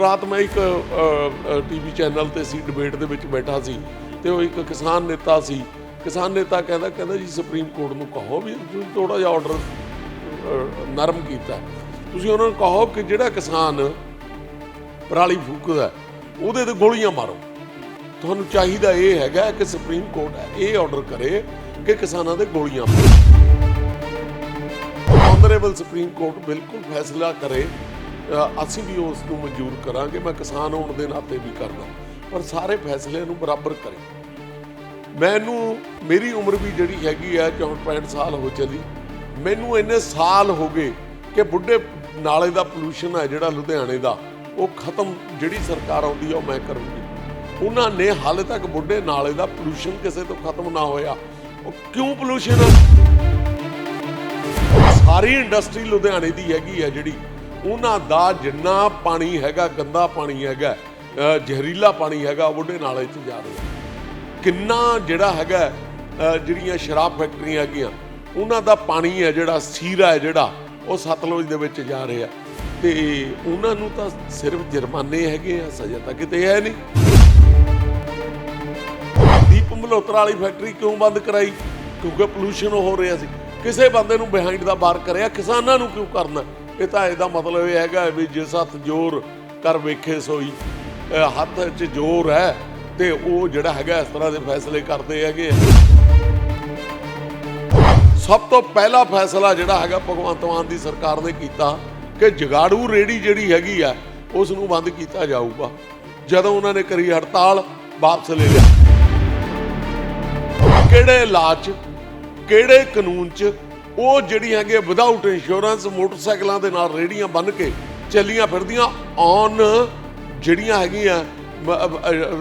ਰਾਤ ਮੈਂ ਇੱਕ ਟੀਵੀ ਚੈਨਲ ਤੇ ਸੀ, ਡਿਬੇਟ ਦੇ ਵਿੱਚ ਬੈਠਾ ਸੀ ਤੇ ਉਹ ਇੱਕ ਕਿਸਾਨ ਨੇਤਾ ਸੀ। ਕਿਸਾਨ ਨੇਤਾ ਕਹਿੰਦਾ ਕਹਿੰਦਾ ਜੀ ਸੁਪਰੀਮ ਕੋਰਟ ਨੂੰ ਕਹੋ ਵੀ ਤੁਸੀਂ ਥੋੜਾ ਜਿਹਾ ਆਰਡਰ ਨਰਮ ਕੀਤਾ। ਤੁਸੀਂ ਉਹਨਾਂ ਨੂੰ ਕਹੋ ਕਿ ਜਿਹੜਾ ਕਿਸਾਨ ਪਰਾਲੀ ਫੂਕਦਾ, ਉਹਦੇ ਤੇ ਗੋਲੀਆਂ ਮਾਰੋ। ਤੁਹਾਨੂੰ ਚਾਹੀਦਾ ਇਹ ਹੈਗਾ ਕਿ ਸੁਪਰੀਮ ਕੋਰਟ ਇਹ ਆਰਡਰ ਕਰੇ ਕਿ ਕਿਸਾਨਾਂ ਦੇ ਗੋਲੀਆਂ ਮਾਰੋ। ਆਨਰੇਬਲ ਸੁਪਰੀਮ ਕੋਰਟ ਬਿਲਕੁਲ ਫੈਸਲਾ ਕਰੇ ਅਸੀਂ ਵੀ ਉਸ ਨੂੰ ਮਨਜ਼ੂਰ ਕਰਾਂਗੇ, ਮੈਂ ਕਿਸਾਨ ਹੋਣ ਦੇ ਨਾਤੇ ਵੀ ਕਰਦਾ। ਪਰ ਸਾਰੇ ਫੈਸਲੇ ਨੂੰ ਬਰਾਬਰ ਕਰੇ। ਮੈਨੂੰ, ਮੇਰੀ ਉਮਰ ਵੀ ਜਿਹੜੀ ਹੈਗੀ ਆ 64 65 ਸਾਲ ਹੋ ਚਲੀ, ਮੈਨੂੰ ਇੰਨੇ ਸਾਲ ਹੋ ਗਏ ਕਿ ਬੁੱਢੇ ਨਾਲੇ ਦਾ ਪੋਲੂਸ਼ਨ ਹੈ ਜਿਹੜਾ ਲੁਧਿਆਣੇ ਦਾ, ਉਹ ਖਤਮ ਜਿਹੜੀ ਸਰਕਾਰ ਆਉਂਦੀ ਆ, ਉਹ ਮੈਂ ਕਰੂੰਗੀ। ਉਹਨਾਂ ਨੇ ਹਾਲੇ ਤੱਕ ਬੁੱਢੇ ਨਾਲੇ ਦਾ ਪੋਲੂਸ਼ਨ ਕਿਸੇ ਤੋਂ ਖਤਮ ਨਾ ਹੋਇਆ। ਉਹ ਕਿਉਂ ਪੋਲੂਸ਼ਨ ਸਾਰੀ ਇੰਡਸਟਰੀ ਲੁਧਿਆਣੇ ਦੀ ਹੈਗੀ ਆ ਜਿਹੜੀ ਉਹਨਾਂ ਦਾ ਜਿੰਨਾ ਪਾਣੀ ਹੈਗਾ, ਗੰਦਾ ਪਾਣੀ ਹੈਗਾ ਜ਼ਹਿਰੀਲਾ ਪਾਣੀ ਹੈਗਾ ਉਹ ਬੁੱਢੇ ਨਾਲੇ 'ਚ ਜਾ ਰਿਹਾ ਕਿੰਨਾ ਜਿਹੜਾ ਹੈਗਾ ਜਿਹੜੀਆਂ ਸ਼ਰਾਬ ਫੈਕਟਰੀਆਂ ਹੈਗੀਆਂ, ਉਹਨਾਂ ਦਾ ਪਾਣੀ ਹੈ ਜਿਹੜਾ, ਸੀਰਾ ਹੈ ਜਿਹੜਾ, ਉਹ ਸਤਲੁਜ ਦੇ ਵਿੱਚ ਜਾ ਰਿਹਾ ਤੇ ਉਹਨਾਂ ਨੂੰ ਤਾਂ ਸਿਰਫ ਜੁਰਮਾਨੇ ਹੈਗੇ ਆ, ਸਜ਼ਾ ਤਾਂ ਕਿਤੇ ਹੈ ਨਹੀਂ। ਦੀਪ ਮਲਹੋਤਰਾ ਵਾਲੀ ਫੈਕਟਰੀ ਕਿਉਂ ਬੰਦ ਕਰਾਈ? ਕਿਉਂਕਿ ਪੋਲੂਸ਼ਨ ਹੋ ਰਿਹਾ ਸੀ। ਕਿਸੇ ਬੰਦੇ ਨੂੰ ਬਿਹਾਈਂਡ ਦਾ ਬਾਰ ਕਰਿਆ, ਕਿਸਾਨਾਂ ਨੂੰ ਕਿਉਂ ਕਰਨਾ? ਇਹ ਤਾਂ ਇਹਦਾ ਮਤਲਬ ਇਹ ਹੈਗਾ ਵੀ ਜਿਸ ਹੱਥ ਜ਼ੋਰ ਕਰ ਵੇਖੇ ਸੋਈ ਹੱਥ 'ਚ ਜ਼ੋਰ ਹੈ ਤੇ ਉਹ ਜਿਹੜਾ ਹੈਗਾ ਇਸ ਤਰ੍ਹਾਂ ਦੇ ਫੈਸਲੇ ਕਰਦੇ ਹੈਗੇ ਸਭ ਤੋਂ ਪਹਿਲਾ ਫੈਸਲਾ ਜਿਹੜਾ ਹੈਗਾ ਭਗਵੰਤ ਮਾਨ ਦੀ ਸਰਕਾਰ ਨੇ ਕੀਤਾ ਕਿ ਜਗਾੜੂ ਰੇੜੀ ਜਿਹੜੀ ਹੈਗੀ ਆ ਉਸ ਨੂੰ ਬੰਦ ਕੀਤਾ ਜਾਊਗਾ। ਜਦੋਂ ਉਹਨਾਂ ਨੇ ਕਰੀ ਹੜਤਾਲ ਵਾਪਸ ਲੈ ਲਿਆ। ਕਿਹੜੇ ਇਲਾਜ 'ਚ, ਕਿਹੜੇ ਕਾਨੂੰਨ 'ਚ ਉਹ ਜਿਹੜੀ ਹੈਗੇ ਵਿਦਆਊਟ ਇੰਸ਼ੋਰੈਂਸ ਮੋਟਰਸਾਈਕਲਾਂ ਦੇ ਨਾਲ ਰੇੜੀਆਂ ਬੰਨ ਕੇ ਚੱਲੀਆਂ ਫਿਰਦੀਆਂ ਔਨ ਜਿਹੜੀਆਂ ਹੈਗੀਆਂ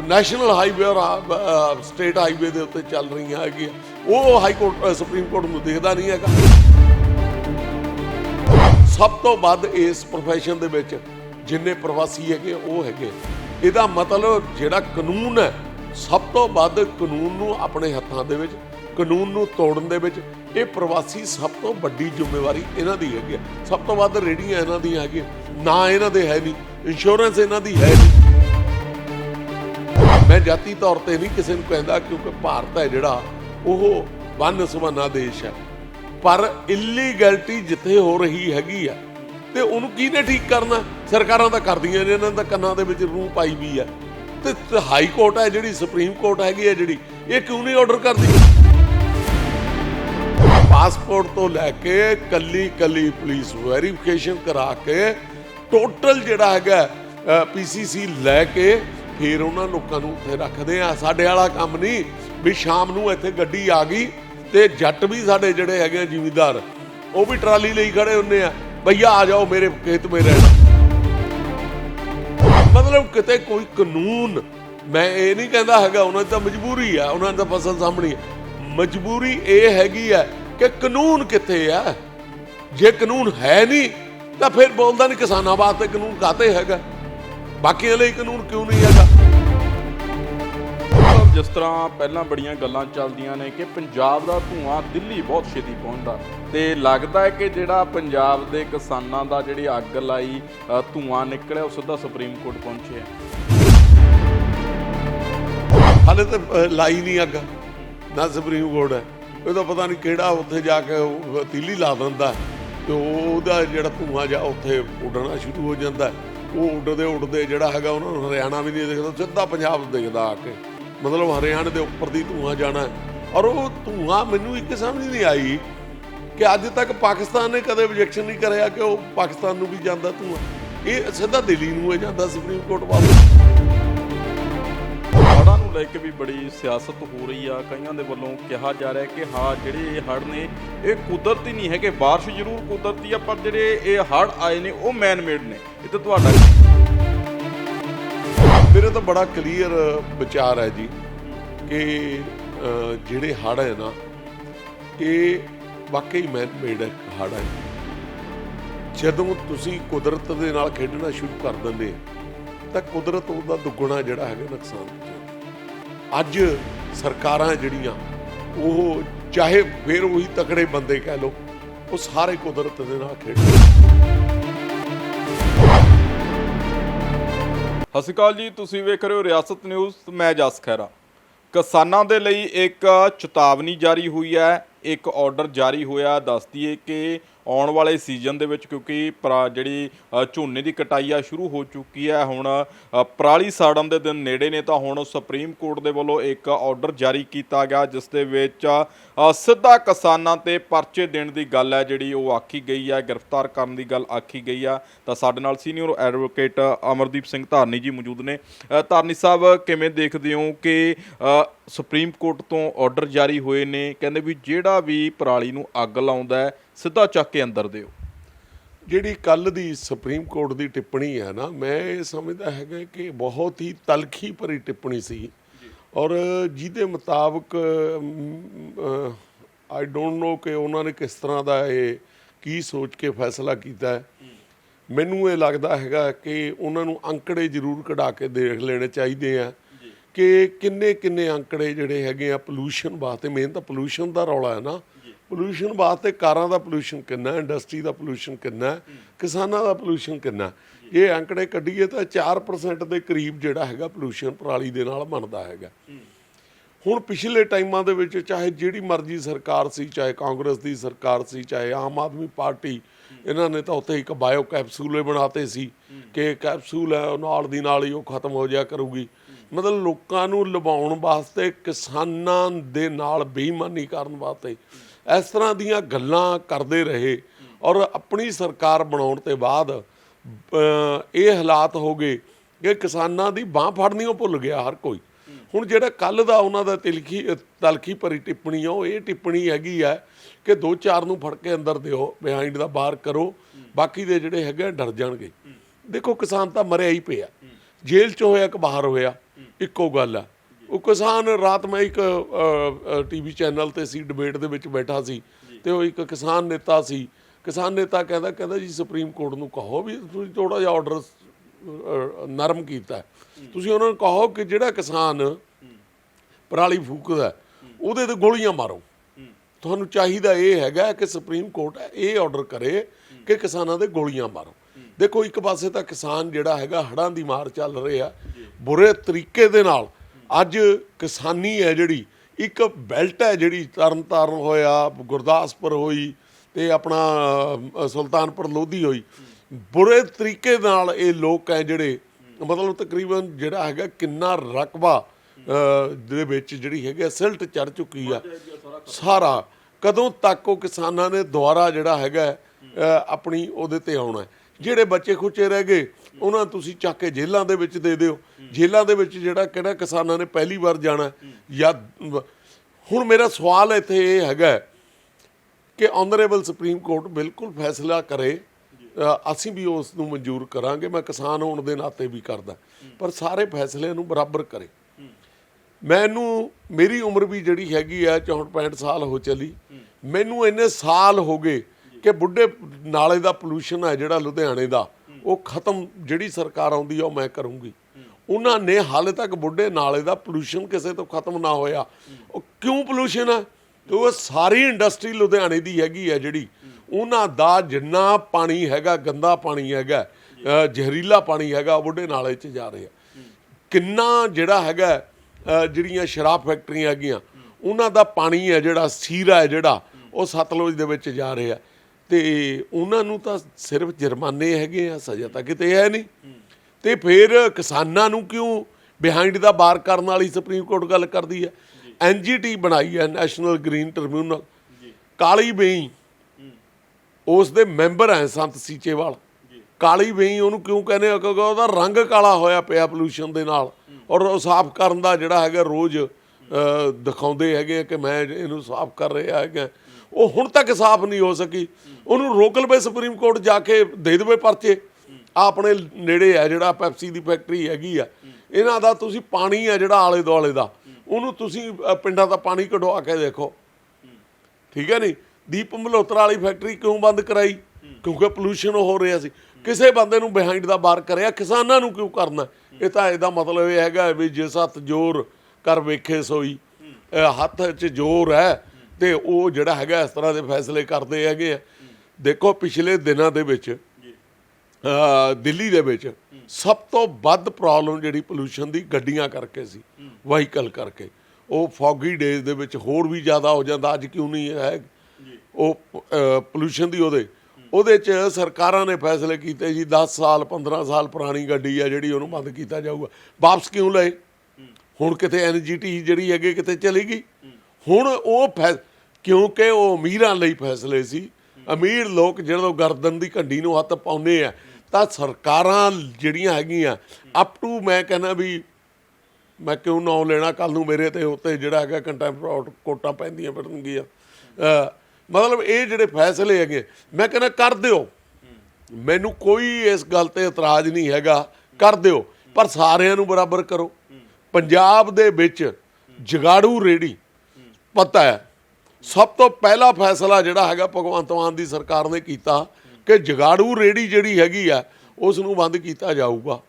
ਨੈਸ਼ਨਲ ਹਾਈਵੇ ਔਰ ਸਟੇਟ ਹਾਈਵੇ ਦੇ ਉੱਤੇ ਚੱਲ ਰਹੀਆਂ ਹੈਗੀਆਂ। ਉਹ ਹਾਈ ਕੋਰਟ ਸੁਪਰੀਮ ਕੋਰਟ ਨੂੰ ਦੇਖਦਾ ਨਹੀਂ ਹੈਗਾ। ਸਭ ਤੋਂ ਵੱਧ ਇਸ profession ਦੇ ਵਿੱਚ ਜਿੰਨੇ ਪ੍ਰਵਾਸੀ ਹੈਗੇ, ਉਹ ਹੈਗੇ। ਇਹਦਾ ਮਤਲਬ ਜਿਹੜਾ ਕਾਨੂੰਨ ਹੈ, ਸਭ ਤੋਂ ਵੱਧ ਕਾਨੂੰਨ ਨੂੰ ਆਪਣੇ ਹੱਥਾਂ ਦੇ ਵਿੱਚ ਕਾਨੂੰਨ ਨੂੰ ਤੋੜਨ ਦੇ ਵਿੱਚ ਇਹ ਪ੍ਰਵਾਸੀ ਸਭ ਤੋਂ ਵੱਡੀ ਜ਼ਿੰਮੇਵਾਰੀ ਇਹਨਾਂ ਦੀ ਹੈਗੀ ਹੈ। ਸਭ ਤੋਂ ਵੱਧ ਰੇੜੀਆਂ ਇਹਨਾਂ ਦੀਆਂ ਹੈਗੀਆਂ। ਨਾ ਇਹਨਾਂ ਦੇ ਹੈ ਨਹੀਂ। ਇੰਸ਼ੋਰੈਂਸ ਇਹਨਾਂ ਦੀ ਹੈ ਨਹੀਂ। ਮੈਂ ਜਾਤੀ ਤੌਰ ਤੇ ਨਹੀਂ ਕਿਸੇ ਨੂੰ ਕਹਿੰਦਾ ਕਿਉਂਕਿ ਭਾਰਤ ਹੈ ਜਿਹੜਾ, ਉਹ ਵੰਨ ਸੁਵੰਨਾ ਦੇਸ਼ ਹੈ। ਪਰ ਇਲੀਗੈਲਿਟੀ ਜਿੱਥੇ ਹੋ ਰਹੀ ਹੈਗੀ ਆ, ਤੇ ਉਹਨੂੰ ਕਿਹਨੇ ਠੀਕ ਕਰਨਾ? ਸਰਕਾਰਾਂ ਤਾਂ ਕਰਦੀਆਂ ਨੇ, ਇਹਨਾਂ ਦਾ ਕੰਨਾਂ ਦੇ ਵਿੱਚ ਰੂਹ ਪਾਈ ਵੀ ਹੈ ਤੇ ਹਾਈ ਕੋਰਟ ਹੈ ਜਿਹੜੀ, ਸੁਪਰੀਮ ਕੋਰਟ ਹੈਗੀ ਹੈ ਜਿਹੜੀ, ਇਹ ਕਿਉਂ ਨਹੀਂ ਆਰਡਰ ਕਰਦੀ? ਪਾਸਪੋਰਟ ਤੋਂ ਲੈ ਕੇ ਕੱਲੀ ਕੱਲੀ ਪੁਲਿਸ ਵੈਰੀਫਿਕੇਸ਼ਨ ਕਰਾ ਕੇ ਟੋਟਲ ਜਿਹੜਾ ਹੈਗਾ ਪੀਸੀਸੀ ਲੈ ਕੇ ਫਿਰ ਉਹਨਾਂ ਲੋਕਾਂ ਨੂੰ ਉੱਥੇ ਰੱਖਦੇ ਆ ਸਾਡੇ ਵਾਲਾ ਕੰਮ ਨਹੀਂ ਵੀ ਸ਼ਾਮ ਨੂੰ ਇੱਥੇ ਗੱਡੀ ਆ ਗਈ ਤੇ ਜੱਟ ਵੀ ਸਾਡੇ ਜਿਹੜੇ ਹੈਗੇ ਆ ਜ਼ਿਮੀਂਦਾਰ, ਉਹ ਵੀ ਟਰਾਲੀ ਲਈ ਖੜੇ ਹੁੰਨੇ ਆ ਭਈਆ ਆ ਜਾਓ ਮੇਰੇ ਖੇਤ ਮੇ ਰਹਿਣਾ। ਮਤਲਬ ਕਿਤੇ ਕੋਈ ਕਾਨੂੰਨ, ਮੈਂ ਇਹ ਨਹੀਂ ਕਹਿੰਦਾ ਹੈਗਾ, ਉਹਨਾਂ ਦੀ ਤਾਂ ਮਜਬੂਰੀ ਆ, ਉਹਨਾਂ ਦੀ ਤਾਂ ਫਸਲ ਸਾਹਮਣੀ ਮਜਬੂਰੀ ਇਹ ਹੈਗੀ ਆ ਕਿ ਕਾਨੂੰਨ ਕਿੱਥੇ ਆ? ਜੇ ਕਾਨੂੰਨ ਹੈ ਨਹੀਂ ਤਾਂ ਫਿਰ ਬੋਲਦਾ ਨਹੀਂ ਕਿਸਾਨਾਂ ਵਾਸਤੇ ਕਾਨੂੰਨ ਕਾਤੇ ਹੈਗਾ? ਬਾਕੀਆਂ ਲਈ ਕਾਨੂੰਨ ਕਿਉਂ ਨਹੀਂ ਹੈਗਾ? ਜਿਸ ਤਰ੍ਹਾਂ ਪਹਿਲਾਂ ਬੜੀਆਂ ਗੱਲਾਂ ਚੱਲਦੀਆਂ ਨੇ ਕਿ ਪੰਜਾਬ ਦਾ ਧੂਆਂ ਦਿੱਲੀ ਬਹੁਤ ਛੇਤੀ ਪਹੁੰਚਦਾ ਤੇ ਲੱਗਦਾ ਹੈ ਕਿ ਜਿਹੜਾ ਪੰਜਾਬ ਦੇ ਕਿਸਾਨਾਂ ਦਾ ਜਿਹੜੀ ਅੱਗ ਲਾਈ ਧੂਆਂ ਨਿਕਲਿਆ ਉਹ ਸਿੱਧਾ ਸੁਪਰੀਮ ਕੋਰਟ ਪਹੁੰਚਿਆ। ਹਾਲੇ ਤਾਂ ਲਾਈ ਨਹੀਂ ਅੱਗ ਨਾ ਸੁਪਰੀਮ ਕੋਰਟ ਹੈ। ਇਹ ਤਾਂ ਪਤਾ ਨਹੀਂ ਕਿਹੜਾ ਉੱਥੇ ਜਾ ਕੇ ਤੀਲੀ ਲਾ ਦਿੰਦਾ ਤੇ ਉਹਦਾ ਜਿਹੜਾ ਧੂਆਂ ਜਾ ਉੱਥੇ ਉੱਡਣਾ ਸ਼ੁਰੂ ਹੋ ਜਾਂਦਾ ਉਹ ਉੱਡਦੇ ਉੱਡਦੇ ਜਿਹੜਾ ਹੈਗਾ ਉਹਨਾਂ ਨੂੰ ਹਰਿਆਣਾ ਵੀ ਨਹੀਂ ਦਿਖਦਾ, ਸਿੱਧਾ ਪੰਜਾਬ ਦਿਖਦਾ ਆ ਕੇ। ਮਤਲਬ ਹਰਿਆਣੇ ਦੇ ਉੱਪਰ ਦੀ ਧੂਆਂ ਜਾਣਾ ਔਰ ਉਹ ਧੂਆਂ ਮੈਨੂੰ ਇੱਕ ਸਮਝ ਨਹੀਂ ਆਈ ਕਿ ਅੱਜ ਤੱਕ ਪਾਕਿਸਤਾਨ ਨੇ ਕਦੇ ਆਬਜੈਕਸ਼ਨ ਨਹੀਂ ਕਰਿਆ ਕਿ ਉਹ ਪਾਕਿਸਤਾਨ ਨੂੰ ਵੀ ਜਾਂਦਾ ਧੂਆਂ। ਇਹ ਸਿੱਧਾ ਦਿੱਲੀ ਨੂੰ ਇਹ ਜਾਂਦਾ ਸੁਪਰੀਮ ਕੋਰਟ ਵਾਪਸ ਲੈ ਕੇ ਵੀ ਬੜੀ ਸਿਆਸਤ ਹੋ ਰਹੀ ਆ। ਕਈਆਂ ਦੇ ਵੱਲੋਂ ਕਿਹਾ ਜਾ ਰਿਹਾ ਕਿ ਹਾਂ, ਜਿਹੜੇ ਇਹ ਹੜ੍ਹ ਨੇ, ਇਹ ਕੁਦਰਤੀ ਨਹੀਂ ਹੈਗੇ, ਬਾਰਿਸ਼ ਜ਼ਰੂਰ ਕੁਦਰਤੀ ਆ, ਪਰ ਜਿਹੜੇ ਇਹ ਹੜ੍ਹ ਆਏ ਨੇ, ਉਹ ਮੈਨ ਮੇਡ ਨੇ। ਇਹ ਤਾਂ ਤੁਹਾਡਾ ਮੇਰੇ ਤਾਂ ਬੜਾ ਕਲੀਅਰ ਵਿਚਾਰ ਹੈ ਜੀ ਕਿ ਜਿਹੜੇ ਹੜ੍ਹ ਹੈ ਨਾ, ਇਹ ਵਾਕਈ ਮੈਨ ਮੇਡ ਹੜ੍ਹ ਹੈ। ਜਦੋਂ ਤੁਸੀਂ ਕੁਦਰਤ ਦੇ ਨਾਲ ਖੇਡਣਾ ਸ਼ੁਰੂ ਕਰ ਦਿੰਦੇ ਤਾਂ ਕੁਦਰਤ ਉਹਦਾ ਦੁੱਗਣਾ ਜਿਹੜਾ ਹੈਗਾ ਨੁਕਸਾਨ। ਅੱਜ ਸਰਕਾਰਾਂ ਜਿਹੜੀਆਂ, ਉਹ ਚਾਹੇ ਫਿਰ ਉਹੀ ਤਕੜੇ ਬੰਦੇ ਕਹਿ ਲਓ, ਉਹ ਸਾਰੇ ਕੁਦਰਤ ਦੇ ਨਾਲ ਖੇਡਦੇ ਸਤਿ ਸ਼੍ਰੀ ਅਕਾਲ ਜੀ, ਤੁਸੀਂ ਵੇਖ ਰਹੇ ਹੋ ਰਿਆਸਤ ਨਿਊਜ਼, ਮੈਂ ਜਸ ਖੈਰਾ ਕਿਸਾਨਾਂ ਦੇ ਲਈ ਇੱਕ ਚੇਤਾਵਨੀ ਜਾਰੀ ਹੋਈ ਹੈ, ਇੱਕ ਆਰਡਰ ਜਾਰੀ ਹੋਇਆ ਦੱਸਦੀ ਹੈ ਕਿ ਆਉਣ ਵਾਲੇ ਸੀਜ਼ਨ ਦੇ ਵਿੱਚ ਕਿਉਂਕਿ ਪਰਾ- ਜਿਹੜੀ ਅ, ਝੋਨੇ ਦੀ ਕਟਾਈ ਆ ਸ਼ੁਰੂ ਹੋ ਚੁੱਕੀ ਹੈ। ਹੁਣ ਅ, ਪਰਾਲੀ ਸਾੜਨ ਦੇ ਦਿਨ ਨੇੜੇ ਨੇ ਤਾਂ ਹੁਣ ਸੁਪਰੀਮ ਕੋਰਟ ਦੇ ਵੱਲੋਂ ਇੱਕ ਆਰਡਰ ਜਾਰੀ ਕੀਤਾ ਗਿਆ ਜਿਸ ਦੇ ਵਿੱਚ ਅ, ਸਿੱਧਾ ਕਿਸਾਨਾਂ ਤੇ ਪਰਚੇ ਦੇਣ ਦੀ ਗੱਲ ਹੈ ਜਿਹੜੀ ਉਹ ਆਖੀ ਗਈ ਹੈ ਗ੍ਰਿਫਤਾਰ ਕਰਨ ਦੀ ਗੱਲ ਆਖੀ ਗਈ ਆ। ਤਾਂ ਸਾਡੇ ਨਾਲ ਸੀਨੀਅਰ ਐਡਵੋਕੇਟ ਅਮਰਦੀਪ ਸਿੰਘ ਧਾਰਨੀ ਜੀ ਮੌਜੂਦ ਨੇ। ਅ, ਧਾਰਨੀ ਸਾਹਿਬ ਕਿਵੇਂ ਦੇਖਦੇ ਹੋ ਕਿ ਅ, ਸੁਪਰੀਮ ਕੋਰਟ ਤੋਂ ਆਰਡਰ ਜਾਰੀ ਹੋਏ ਨੇ। ਕਹਿੰਦੇ ਵੀ ਜਿਹੜਾ ਵੀ ਪਰਾਲੀ ਨੂੰ ਅੱਗ ਲਾਉਂਦਾ ਹੈ, ਸਿੱਧਾ ਚੱਕ ਕੇ ਅੰਦਰ ਦਿਓ। ਜਿਹੜੀ ਕੱਲ ਦੀ ਸੁਪਰੀਮ ਕੋਰਟ ਦੀ ਟਿੱਪਣੀ ਹੈ ਨਾ, ਮੈਂ ਇਹ ਸਮਝਦਾ ਹੈਗਾ ਕਿ ਬਹੁਤ ਹੀ ਤਲਖੀ ਭਰੀ ਟਿੱਪਣੀ ਸੀ। ਔਰ ਜਿਹਦੇ ਮੁਤਾਬਕ ਆਈ ਡੋਨਟ ਨੋ ਕਿ ਉਹਨਾਂ ਨੇ ਕਿਸ ਤਰ੍ਹਾਂ ਦਾ ਇਹ ਕੀ ਸੋਚ ਕੇ ਫੈਸਲਾ ਕੀਤਾ ਹੈ। ਮੈਨੂੰ ਇਹ ਲੱਗਦਾ ਹੈਗਾ ਕਿ ਉਹਨਾਂ ਨੂੰ ਅੰਕੜੇ ਜ਼ਰੂਰ ਕਢਾ ਕੇ ਦੇਖ ਲੈਣੇ ਚਾਹੀਦੇ ਆ। ਕਿ ਕਿੰਨੇ ਕਿੰਨੇ ਅੰਕੜੇ ਜਿਹੜੇ ਹੈਗੇ ਆ ਪੋਲੂਸ਼ਨ ਵਾਸਤੇ ਮੇਨ ਤਾਂ ਪੋਲੂਸ਼ਨ ਦਾ ਰੌਲਾ ਹੈ ਨਾ। ਪੋਲੂਸ਼ਨ ਵਾਸਤੇ ਕਾਰਾਂ ਦਾ ਪੋਲੂਸ਼ਨ ਕਿੰਨਾ ਇੰਡਸਟਰੀ ਦਾ ਪੋਲੂਸ਼ਨ ਕਿੰਨਾ ਕਿਸਾਨਾਂ ਦਾ ਪੋਲੂਸ਼ਨ ਕਿੰਨਾ? ਇਹ ਅੰਕੜੇ ਕੱਢੀਏ ਤਾਂ 4% ਦੇ ਕਰੀਬ ਜਿਹੜਾ ਹੈਗਾ ਪੋਲੂਸ਼ਨ ਪਰਾਲੀ ਦੇ ਨਾਲ ਬਣਦਾ ਹੈਗਾ। ਹੁਣ ਪਿਛਲੇ ਟਾਈਮਾਂ ਦੇ ਵਿੱਚ ਚਾਹੇ ਜਿਹੜੀ ਮਰਜ਼ੀ ਸਰਕਾਰ ਸੀ ਚਾਹੇ ਕਾਂਗਰਸ ਦੀ ਸਰਕਾਰ ਸੀ ਚਾਹੇ ਆਮ ਆਦਮੀ ਪਾਰਟੀ ਇਹਨਾਂ ਨੇ ਤਾਂ ਉੱਥੇ ਇੱਕ ਬਾਇਓ ਕੈਪਸੂਲੇ ਬਣਾਤੇ ਸੀ ਕਿ ਕੈਪਸੂਲ ਹੈ ਨਾਲ ਦੀ ਨਾਲ ਹੀ ਉਹ ਖਤਮ ਹੋ ਜਾਇਆ ਕਰੂਗੀ। ਮਤਲਬ ਲੋਕਾਂ ਨੂੰ ਲੁਭਾਉਣ ਵਾਸਤੇ ਕਿਸਾਨਾਂ ਦੇ ਨਾਲ ਬੇਈਮਾਨੀ ਕਰਨ ਵਾਸਤੇ ਇਸ ਤਰ੍ਹਾਂ ਦੀਆਂ ਗੱਲਾਂ ਕਰਦੇ ਰਹੇ ਔਰ ਆਪਣੀ ਸਰਕਾਰ ਬਣਾਉਣ ਤੇ ਬਾਅਦ ਇਹ ਹਾਲਾਤ ਹੋ ਗਏ ਕਿ ਕਿਸਾਨਾਂ ਦੀ ਬਾਹ ਫੜਨੀ ਉਹ ਭੁੱਲ ਗਿਆ ਹਰ ਕੋਈ। ਹੁਣ ਜਿਹੜਾ ਕੱਲ ਦਾ ਉਹਨਾਂ ਦਾ ਤਿਲਖੀ, ਤਲਖੀ ਭਰੀ ਟਿੱਪਣੀ ਆ, ਉਹ ਇਹ ਟਿੱਪਣੀ ਹੈਗੀ ਆ ਕਿ ਦੋ ਚਾਰ ਨੂੰ ਫੜ ਕੇ ਅੰਦਰ ਦਿਓ ਬਿਹਾਈਂਡ ਦਾ ਬਾਹਰ ਕਰੋ, ਬਾਕੀ ਦੇ ਜਿਹੜੇ ਹੈਗੇ ਆ ਡਰ ਜਾਣਗੇ। ਦੇਖੋ ਕਿਸਾਨ ਤਾਂ ਮਰਿਆ ਹੀ ਪਿਆ। ਜੇਲ੍ਹ ਚ ਹੋਇਆ ਕਿ ਬਾਹਰ ਹੋਇਆ? ਇੱਕੋ ਗੱਲ ਆ। ਉਹ ਕਿਸਾਨ ਰਾਤ ਮੈਂ ਇੱਕ ਟੀਵੀ ਚੈਨਲ ਤੇ ਸੀ ਡਿਬੇਟ ਦੇ ਵਿੱਚ ਬੈਠਾ ਸੀ ਤੇ ਉਹ ਇੱਕ ਕਿਸਾਨ ਨੇਤਾ ਸੀ। ਕਿਸਾਨ ਨੇਤਾ ਕਹਿੰਦਾ ਕਹਿੰਦਾ ਜੀ ਸੁਪਰੀਮ ਕੋਰਟ ਨੂੰ ਕਹੋ ਵੀ ਤੁਸੀਂ ਥੋੜਾ ਜਿਹਾ ਆਰਡਰ ਨਰਮ ਕੀਤਾ। ਤੁਸੀਂ ਉਹਨਾਂ ਨੂੰ ਕਹੋ ਕਿ ਜਿਹੜਾ ਕਿਸਾਨ ਪਰਾਲੀ ਫੂਕਦਾ ਉਹਦੇ ਤੇ ਗੋਲੀਆਂ ਮਾਰੋ। ਤੁਹਾਨੂੰ ਚਾਹੀਦਾ ਇਹ ਹੈਗਾ ਕਿ ਸੁਪਰੀਮ ਕੋਰਟ ਇਹ ਆਰਡਰ ਕਰੇ ਕਿ ਕਿਸਾਨਾਂ ਦੇ ਗੋਲੀਆਂ ਮਾਰੋ। ਦੇਖੋ, ਇੱਕ ਪਾਸੇ ਤਾਂ ਕਿਸਾਨ ਜਿਹੜਾ ਹੈਗਾ ਹੜਾਂ ਦੀ ਮਾਰ ਚੱਲ ਰਿਹਾ ਬੁਰੇ ਤਰੀਕੇ ਦੇ ਨਾਲ ਅੱਜ ਕਿਸਾਨੀ ਹੈ ਜਿਹੜੀ, ਇੱਕ ਬੈਲਟ ਹੈ ਜਿਹੜੀ ਤਰਨ ਤਾਰਨ ਹੋਇਆ ਗੁਰਦਾਸਪੁਰ ਹੋਈ ਤੇ ਆਪਣਾ ਸੁਲਤਾਨਪੁਰ ਲੋਧੀ ਹੋਈ। ਬੁਰੇ ਤਰੀਕੇ ਨਾਲ ਇਹ ਲੋਕ ਹੈ ਜਿਹੜੇ, ਮਤਲਬ ਤਕਰੀਬਨ ਜਿਹੜਾ ਹੈਗਾ ਕਿੰਨਾ ਰਕਬਾ ਦੇ ਵਿੱਚ ਜਿਹੜੀ ਹੈਗੀ ਸਿਲਟ ਚੜ ਚੁੱਕੀ ਆ। ਸਾਰਾ, ਕਦੋਂ ਤੱਕ ਉਹ ਕਿਸਾਨਾਂ ਨੇ ਦੁਆਰਾ ਜਿਹੜਾ ਹੈਗਾ ਆਪਣੀ ਉਹਦੇ ਤੇ ਆਉਣਾ ਜਿਹੜੇ ਬੱਚੇ ਖੁੱਚੇ ਰਹਿ ਗਏ, ਉਹਨਾਂ ਤੁਸੀਂ ਚੱਕ ਕੇ ਜੇਲ੍ਹਾਂ ਦੇ ਵਿੱਚ ਦੇ ਦਿਓ। ਜੇਲ੍ਹਾਂ ਦੇ ਵਿੱਚ ਜਿਹੜਾ ਕਿਹੜਾ ਕਿਸਾਨਾਂ ਨੇ ਪਹਿਲੀ ਵਾਰ ਜਾਣਾ, ਜਾਂ ਹੁਣ ਮੇਰਾ ਸਵਾਲ ਇੱਥੇ ਇਹ ਹੈਗਾ ਕਿ ਆਨਰੇਬਲ ਸੁਪਰੀਮ ਕੋਰਟ ਬਿਲਕੁਲ ਫੈਸਲਾ ਕਰੇ ਅਸੀਂ ਵੀ ਉਸ ਨੂੰ ਮਨਜ਼ੂਰ ਕਰਾਂਗੇ, ਮੈਂ ਕਿਸਾਨ ਹੋਣ ਦੇ ਨਾਤੇ ਵੀ ਕਰਦਾ। ਪਰ ਸਾਰੇ ਫੈਸਲੇ ਨੂੰ ਬਰਾਬਰ ਕਰੇ। ਮੈਨੂੰ, ਮੇਰੀ ਉਮਰ ਵੀ ਜਿਹੜੀ ਹੈਗੀ ਆ 64 65 ਸਾਲ ਹੋ ਚਲੀ, ਮੈਨੂੰ ਇੰਨੇ ਸਾਲ ਹੋ ਗਏ ਕਿ ਬੁੱਢੇ ਨਾਲੇ ਦਾ ਪੋਲੂਸ਼ਨ ਹੈ ਜਿਹੜਾ ਲੁਧਿਆਣੇ ਦਾ, ਉਹ ਖਤਮ ਜਿਹੜੀ ਸਰਕਾਰ ਆਉਂਦੀ ਆ, ਉਹ ਮੈਂ ਕਰੂੰਗੀ। ਉਹਨਾਂ ਨੇ ਹਾਲੇ ਤੱਕ ਬੁੱਢੇ ਨਾਲੇ ਦਾ ਪੋਲੂਸ਼ਨ ਕਿਸੇ ਤੋਂ ਖਤਮ ਨਾ ਹੋਇਆ। ਉਹ ਕਿਉਂ ਪੋਲੂਸ਼ਨ ਹੈ ਉਹ ਸਾਰੀ ਇੰਡਸਟਰੀ ਲੁਧਿਆਣੇ ਦੀ ਹੈਗੀ ਹੈ ਜਿਹੜੀ। ਉਹਨਾਂ ਦਾ ਜਿੰਨਾ ਪਾਣੀ ਹੈਗਾ, ਗੰਦਾ ਪਾਣੀ ਹੈਗਾ ਜ਼ਹਿਰੀਲਾ ਪਾਣੀ ਹੈਗਾ ਬੁੱਢੇ ਨਾਲੇ 'ਚ ਜਾ ਰਿਹਾ ਕਿੰਨਾ ਜਿਹੜਾ ਹੈਗਾ ਜਿਹੜੀਆਂ ਸ਼ਰਾਬ ਫੈਕਟਰੀਆਂ ਹੈਗੀਆਂ, ਉਹਨਾਂ ਦਾ ਪਾਣੀ ਹੈ ਜਿਹੜਾ, ਸੀਰਾ ਹੈ ਜਿਹੜਾ, ਉਹ ਸਤਲੁਜ ਦੇ ਵਿੱਚ ਜਾ ਰਿਹਾ। ਤੇ ਉਹਨਾਂ ਨੂੰ ਤਾਂ ਸਿਰਫ ਜੁਰਮਾਨੇ ਹੈਗੇ ਆ ਸਜ਼ਾ ਤਾਂ ਕਿਤੇ ਹੈ ਨਹੀਂ। ਤੇ ਫਿਰ ਕਿਸਾਨਾਂ ਨੂੰ ਕਿਉਂ ਬਿਹਾਈਂਡ ਦਾ ਬਾਰ ਕਰਨ ਵਾਲੀ ਸੁਪਰੀਮ ਕੋਰਟ ਗੱਲ ਕਰਦੀ ਹੈ ਐਨਜੀਟੀ ਬਣਾਈ ਹੈ national green tribunal Kali Bein ਉਸ ਦੇ ਮੈਂਬਰ ਹੈ ਸੰਤ ਸੀਚੇਵਾਲ। ਕਾਲੀ ਵੇਈ ਉਹਨੂੰ ਕਿਉਂ ਕਹਿੰਦੇ ਆ? ਕਿਉਂਕਿ ਉਹਦਾ ਰੰਗ ਕਾਲਾ ਹੋਇਆ ਪਿਆ ਪੋਲੂਸ਼ਨ ਦੇ ਨਾਲ। ਔਰ ਉਹ ਸਾਫ਼ ਕਰਨ ਦਾ ਜਿਹੜਾ ਹੈਗਾ ਰੋਜ਼ ਦਿਖਾਉਂਦੇ ਹੈਗੇ ਕਿ ਮੈਂ ਇਹਨੂੰ ਸਾਫ਼ ਕਰ ਰਿਹਾ ਹੈਗਾ। ਉਹ ਹੁਣ ਤੱਕ ਸਾਫ਼ ਨਹੀਂ ਹੋ ਸਕੀ। ਉਹਨੂੰ ਰੋਕ ਲਵੇ ਸੁਪਰੀਮ ਕੋਰਟ ਜਾ ਕੇ ਦੇ ਦੇਵੇ ਪਰਚੇ। ਆਹ ਆਪਣੇ ਨੇੜੇ ਆ ਜਿਹੜਾ ਪੈਪਸੀ ਦੀ ਫੈਕਟਰੀ ਹੈਗੀ ਆ। ਇਹਨਾਂ ਦਾ ਤੁਸੀਂ ਪਾਣੀ ਆ ਜਿਹੜਾ ਆਲੇ ਦੁਆਲੇ ਦਾ। ਉਹਨੂੰ ਤੁਸੀਂ ਪਿੰਡਾਂ ਦਾ ਪਾਣੀ ਕਢਵਾ ਕੇ ਦੇਖੋ। ਠੀਕ ਹੈ ਨਹੀਂ ਦੀਪ ਮਲਹੋਤਰਾ ਵਾਲੀ ਫੈਕਟਰੀ ਕਿਉਂ ਬੰਦ ਕਰਾਈ? ਕਿਉਂਕਿ ਪੋਲੂਸ਼ਨ ਹੋ ਰਿਹਾ ਸੀ। ਕਿਸੇ ਬੰਦੇ ਨੂੰ ਬਿਹਾਈਂਡ ਦਾ ਬਾਰ ਕਰਿਆ, ਕਿਸਾਨਾਂ ਨੂੰ ਕਿਉਂ ਕਰਨਾ? ਇਹ ਤਾਂ ਇਹਦਾ ਮਤਲਬ ਇਹ ਹੈਗਾ ਵੀ ਜਿਸ ਹੱਥ ਜ਼ੋਰ ਕਰ ਵੇਖੇ ਸੋਈ ਹੱਥ 'ਚ ਜ਼ੋਰ ਹੈ ਤੇ ਉਹ ਜਿਹੜਾ ਹੈਗਾ ਇਸ ਤਰ੍ਹਾਂ ਦੇ ਫੈਸਲੇ ਕਰਦੇ ਹੈਗੇ ਆ। ਦੇਖੋ ਪਿਛਲੇ ਦਿਨਾਂ ਦੇ ਵਿੱਚ ਦਿੱਲੀ ਦੇ ਵਿੱਚ ਸਭ ਤੋਂ ਵੱਧ ਪ੍ਰੋਬਲਮ ਜਿਹੜੀ ਪੋਲੂਸ਼ਨ ਦੀ ਗੱਡੀਆਂ ਕਰਕੇ ਸੀ ਵਹੀਕਲ ਕਰਕੇ। ਉਹ ਫੌਗੀ ਡੇਜ਼ ਦੇ ਵਿੱਚ ਹੋਰ ਵੀ ਜ਼ਿਆਦਾ ਹੋ ਜਾਂਦਾ ਅੱਜ ਕਿਉਂ ਨਹੀਂ ਹੈ? ਉਹ ਪੋਲੂਸ਼ਨ ਦੀ ਉਹਦੇ। ਉਹਦੇ ਚ ਸਰਕਾਰਾਂ ਨੇ ਫੈਸਲੇ ਕੀਤੇ ਜੀ 10 ਸਾਲ 15 ਸਾਲ ਪੁਰਾਣੀ ਗੱਡੀ ਆ ਜਿਹੜੀ ਉਹਨੂੰ ਬੰਦ ਕੀਤਾ ਜਾਊਗਾ। ਵਾਪਸ ਕਿਉਂ ਲਏ? ਹੁਣ ਕਿਤੇ ਐਨਜੀਟੀ ਜਿਹੜੀ ਹੈਗੀ ਕਿਤੇ ਚਲੀ ਗਈ? ਹੁਣ ਉਹ ਫੈ- ਕਿਉਂਕਿ ਉਹ ਅਮੀਰਾਂ ਲਈ ਫੈਸਲੇ ਸੀ, ਅਮੀਰ ਲੋਕ ਜਦੋਂ ਗਰਦਨ ਦੀ ਘੰਡੀ ਨੂੰ ਹੱਥ ਪਾਉਂਦੇ ਆ, ਤਾਂ ਸਰਕਾਰਾਂ ਜਿਹੜੀਆਂ ਹੈਗੀਆਂ ਅਪ ਟੂ ਮੈਂ ਕਹਿੰਦਾ ਵੀ ਮੈਂ ਕਿਉਂ ਨਾ ਲੈਣਾ ਕੱਲ ਨੂੰ ਮੇਰੇ ਤੇ ਉੱਤੇ ਜਿਹੜਾ ਹੈਗਾ ਕੰਟੈਂਪਟ ਕੋਟਾਂ ਪੈਂਦੀਆਂ ਫਿਰਨਗੀਆਂ। ਮਤਲਬ ਇਹ ਜਿਹੜੇ ਫੈਸਲੇ ਹੈਗੇ, ਮੈਂ ਕਹਿੰਦਾ ਕਰ ਦਿਓ। ਮੈਨੂੰ ਕੋਈ ਇਸ ਗੱਲ ਤੇ ਇਤਰਾਜ਼ ਨਹੀਂ ਹੈਗਾ, ਕਰ ਦਿਓ। ਪਰ ਸਾਰਿਆਂ ਨੂੰ ਬਰਾਬਰ ਕਰੋ। ਪੰਜਾਬ ਦੇ ਵਿੱਚ ਜਗਾੜੂ ਰੇੜੀ ਪਤਾ ਹੈ। ਸਭ ਤੋਂ ਪਹਿਲਾ ਫੈਸਲਾ ਜਿਹੜਾ ਹੈਗਾ ਭਗਵੰਤ ਮਾਨ ਦੀ ਸਰਕਾਰ ਨੇ ਕੀਤਾ ਕਿ ਜਗਾੜੂ ਰੇੜੀ ਜਿਹੜੀ ਹੈਗੀ ਆ ਉਸ ਨੂੰ ਬੰਦ ਕੀਤਾ ਜਾਊਗਾ।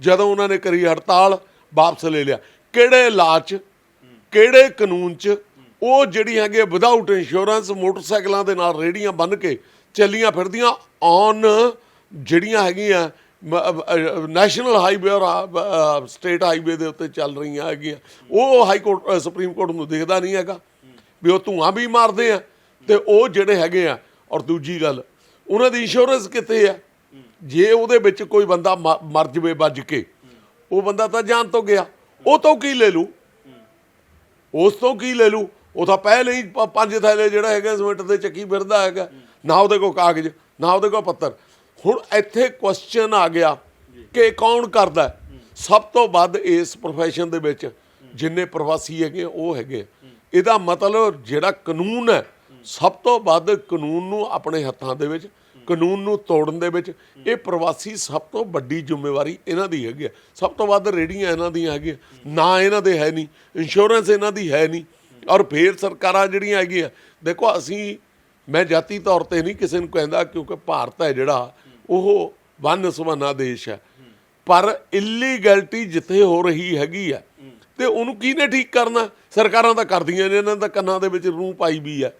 ਜਦੋਂ ਉਹਨਾਂ ਨੇ ਕਰੀ ਹੜਤਾਲ, ਵਾਪਸ ਲੈ ਲਿਆ। ਕਿਹੜੇ ਲਾਚ, ਕਿਹੜੇ ਕਾਨੂੰਨ 'ਚ, ਉਹ ਜਿਹੜੀ ਹੈਗੇ ਵਿਦਆਊਟ ਇੰਸ਼ੋਰੈਂਸ ਮੋਟਰਸਾਈਕਲਾਂ ਦੇ ਨਾਲ ਰੇੜੀਆਂ ਬੰਨ ਕੇ ਚੱਲੀਆਂ ਫਿਰਦੀਆਂ ਔਨ ਜਿਹੜੀਆਂ ਹੈਗੀਆਂ ਨੈਸ਼ਨਲ ਹਾਈਵੇ ਔਰ ਸਟੇਟ ਹਾਈਵੇ ਦੇ ਉੱਤੇ ਚੱਲ ਰਹੀਆਂ ਹੈਗੀਆਂ। ਉਹ ਹਾਈ ਕੋਰਟ ਸੁਪਰੀਮ ਕੋਰਟ ਨੂੰ ਦਿਖਦਾ ਨਹੀਂ ਹੈਗਾ। ਵੀ ਉਹ ਧੂਆਂ ਵੀ ਮਾਰਦੇ ਆ ਤੇ ਉਹ ਜਿਹੜੇ ਹੈਗੇ ਆ। ਔਰ ਦੂਜੀ ਗੱਲ ਉਹਨਾਂ ਦੀ ਇੰਸ਼ੋਰੈਂਸ ਕਿੱਥੇ ਆ? ਜੇ ਉਹਦੇ ਵਿੱਚ ਕੋਈ ਬੰਦਾ ਮ- ਮਰ ਜਵੇ ਵੱਜ ਕੇ ਉਹ ਬੰਦਾ ਤਾਂ ਜਾਨ ਤੋਂ ਗਿਆ ਉਹ ਤੋਂ ਕੀ ਲੈ ਲੂ? ਉਸ ਤੋਂ ਕੀ ਲੈ ਲੂ? ਉਹ ਤਾਂ ਪਹਿਲੇ ਹੀ ਪੰਜ ਥੈਲੇ ਜਿਹੜਾ ਹੈਗਾ ਸਿਮੈਂਟ ਦੇ ਚੱਕੀ ਫਿਰਦਾ ਹੈਗਾ ਨਾ ਉਹਦੇ ਕੋਲ ਕਾਗਜ਼ ਨਾ ਉਹਦੇ ਕੋਲ ਪੱਤਰ। ਹੁਣ ਇੱਥੇ ਕੁਐਸਚਨ ਆ ਗਿਆ ਕਿ ਕੌਣ ਕਰਦਾ? ਸਭ ਤੋਂ ਵੱਧ ਇਸ profession ਦੇ ਵਿੱਚ ਜਿੰਨੇ ਪ੍ਰਵਾਸੀ ਹੈਗੇ ਆ, ਉਹ ਹੈਗੇ ਇਹਦਾ ਮਤਲਬ ਜਿਹੜਾ ਕਾਨੂੰਨ ਹੈ, ਸਭ ਤੋਂ ਵੱਧ ਕਾਨੂੰਨ ਨੂੰ ਆਪਣੇ ਹੱਥਾਂ ਦੇ ਵਿੱਚ, ਕਾਨੂੰਨ ਨੂੰ ਤੋੜਨ ਦੇ ਵਿੱਚ, ਇਹ ਪ੍ਰਵਾਸੀ ਸਭ ਤੋਂ ਵੱਡੀ ਜ਼ਿੰਮੇਵਾਰੀ ਇਹਨਾਂ ਦੀ ਹੈਗੀ ਹੈ। ਸਭ ਤੋਂ ਵੱਧ ਰੇੜੀਆਂ ਇਹਨਾਂ ਦੀਆਂ ਹੈਗੀਆਂ। ਨਾ ਇਹਨਾਂ ਦੇ ਹੈ ਨਹੀਂ ਇੰਸ਼ੋਰੈਂਸ ਇਹਨਾਂ ਦੀ ਹੈ ਨਹੀਂ, ਔਰ ਫੇਰ ਸਰਕਾਰਾਂ ਜਿਹੜੀਆਂ ਹੈਗੀਆਂ, ਦੇਖੋ ਅਸੀਂ, ਮੈਂ ਜਾਤੀ ਤੌਰ ਤੇ ਨਹੀਂ ਕਿਸੇ ਨੂੰ ਕਹਿੰਦਾ ਕਿਉਂਕਿ ਭਾਰਤ ਹੈ ਜਿਹੜਾ, ਉਹ ਵੰਨ ਸੁਵੰਨਾ ਦੇਸ਼ ਹੈ। ਪਰ ਇਲੀਗੈਲਿਟੀ ਜਿੱਥੇ ਹੋ ਰਹੀ ਹੈਗੀ ਹੈ ਤੇ ਉਹਨੂੰ ਕਿਹਨੇ ਠੀਕ ਕਰਨਾ? ਸਰਕਾਰਾਂ ਤਾਂ ਕਰਦੀਆਂ ਨੇ, ਇਹਨਾਂ ਦਾ ਕੰਨਾਂ ਦੇ ਵਿੱਚ ਰੂਹ ਪਾਈ ਵੀ ਹੈ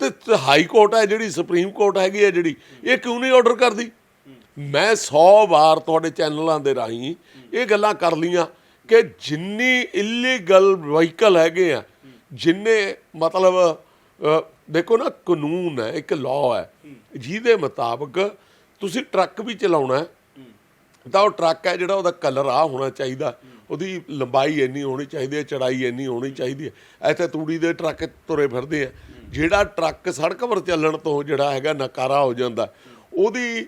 ਤੇ ਹਾਈ ਕੋਰਟ ਹੈ ਜਿਹੜੀ, ਸੁਪਰੀਮ ਕੋਰਟ ਹੈਗੀ ਹੈ ਜਿਹੜੀ, ਇਹ ਕਿਉਂ ਨਹੀਂ ਆਰਡਰ ਕਰਦੀ? ਮੈਂ 100 ਵਾਰ ਤੁਹਾਡੇ ਚੈਨਲਾਂ ਦੇ ਰਾਹੀਂ ਇਹ ਗੱਲਾਂ ਕਰ ਲੀਆਂ ਕਿ ਜਿੰਨੀ ਇਲੀਗਲ ਵਹੀਕਲ ਹੈਗੇ ਆ, ਜਿੰਨੇ ਮਤਲਬ ਦੇਖੋ ਨਾ, ਕਾਨੂੰਨ ਹੈ, ਇੱਕ ਲਾਅ ਹੈ। ਜਿਹਦੇ ਮੁਤਾਬਕ ਤੁਸੀਂ ਟਰੱਕ ਵੀ ਚਲਾਉਣਾ ਤਾਂ ਉਹ ਟਰੱਕ ਹੈ ਜਿਹੜਾ ਉਹਦਾ ਕਲਰ ਆ, ਹੋਣਾ ਚਾਹੀਦਾ। ਉਹਦੀ ਲੰਬਾਈ ਇੰਨੀ ਹੋਣੀ ਚਾਹੀਦੀ ਹੈ, ਚੜਾਈ ਇੰਨੀ ਹੋਣੀ ਚਾਹੀਦੀ ਹੈ। ਇੱਥੇ ਤੂੜੀ ਦੇ ਟਰੱਕ ਤੁਰੇ ਫਿਰਦੇ ਆ। ਜਿਹੜਾ ਟਰੱਕ ਸੜਕ 'ਪਰ ਚੱਲਣ ਤੋਂ ਜਿਹੜਾ ਹੈਗਾ ਨਕਾਰਾ ਹੋ ਜਾਂਦਾ, ਉਹਦੀ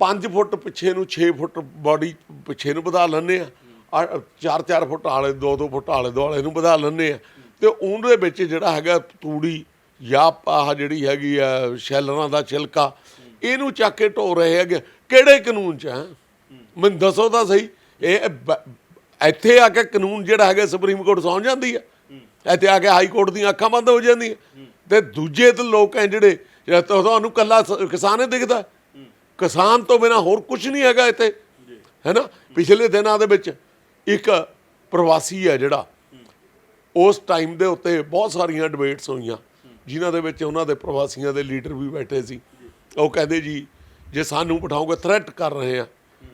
5 ਫੁੱਟ ਪਿੱਛੇ ਨੂੰ 6 ਫੁੱਟ ਬਾਡੀ ਪਿੱਛੇ ਨੂੰ ਵਧਾ ਲੈਂਦੇ ਆ। 4-4 ਫੁੱਟ ਆਲੇ 2-2 ਫੁੱਟ ਆਲੇ ਦੁਆਲੇ ਨੂੰ ਵਧਾ ਲੈਂਦੇ ਆ। ਤੇ ਉਹਦੇ ਵਿੱਚ ਜਿਹੜਾ ਹੈਗਾ ਤੂੜੀ ਜਾਂ ਆਹ ਜਿਹੜੀ ਹੈਗੀ ਆ, ਸ਼ੈਲਰਾਂ ਦਾ ਛਿਲਕਾ, ਇਹਨੂੰ ਚੱਕ ਕੇ ਢੋ ਰਹੇ ਹੈਗੇ। ਕਿਹੜੇ ਕਾਨੂੰਨ 'ਚ ਹੈ ਮੈਨੂੰ ਦੱਸੋ ਤਾਂ ਸਹੀ। ਇਹ ਬ- ਇੱਥੇ ਆ ਕੇ ਕਾਨੂੰਨ ਜਿਹੜਾ ਹੈਗਾ ਸੁਪਰੀਮ ਕੋਰਟ ਸੌਂ ਜਾਂਦੀ ਹੈ ਇੱਥੇ ਆ ਕੇ ਹਾਈ ਕੋਰਟ ਦੀਆਂ ਅੱਖਾਂ ਬੰਦ ਹੋ ਜਾਂਦੀਆਂ। ਤੇ ਦੂਜੇ ਤੇ ਲੋਕ ਹੈ ਜਿਹੜੇ ਤੁਹਾਨੂੰ ਕੱਲਾ ਕਿਸਾਨ ਹੀ ਦਿਖਦਾ। ਕਿਸਾਨ ਤੋਂ ਬਿਨਾ ਹੋਰ ਕੁਝ ਨਹੀਂ ਹੈਗਾ ਇੱਥੇ। ਹੈਨਾ? ਪਿਛਲੇ ਦਿਨਾਂ ਦੇ ਵਿੱਚ ਇੱਕ ਪ੍ਰਵਾਸੀ ਹੈ ਜਿਹੜਾ, ਉਸ ਟਾਈਮ ਦੇ ਉੱਤੇ ਬਹੁਤ ਸਾਰੀਆਂ ਡਿਬੇਟਸ ਹੋਈਆਂ। ਜਿਨ੍ਹਾਂ ਦੇ ਵਿੱਚ ਉਹਨਾਂ ਦੇ ਪ੍ਰਵਾਸੀਆਂ ਦੇ ਲੀਡਰ ਵੀ ਬੈਠੇ ਸੀ। ਉਹ ਕਹਿੰਦੇ ਜੀ, ਜੇ ਸਾਨੂੰ ਬਿਠਾਓਗੇ ਥ੍ਰੈਟ ਕਰ ਰਹੇ ਆ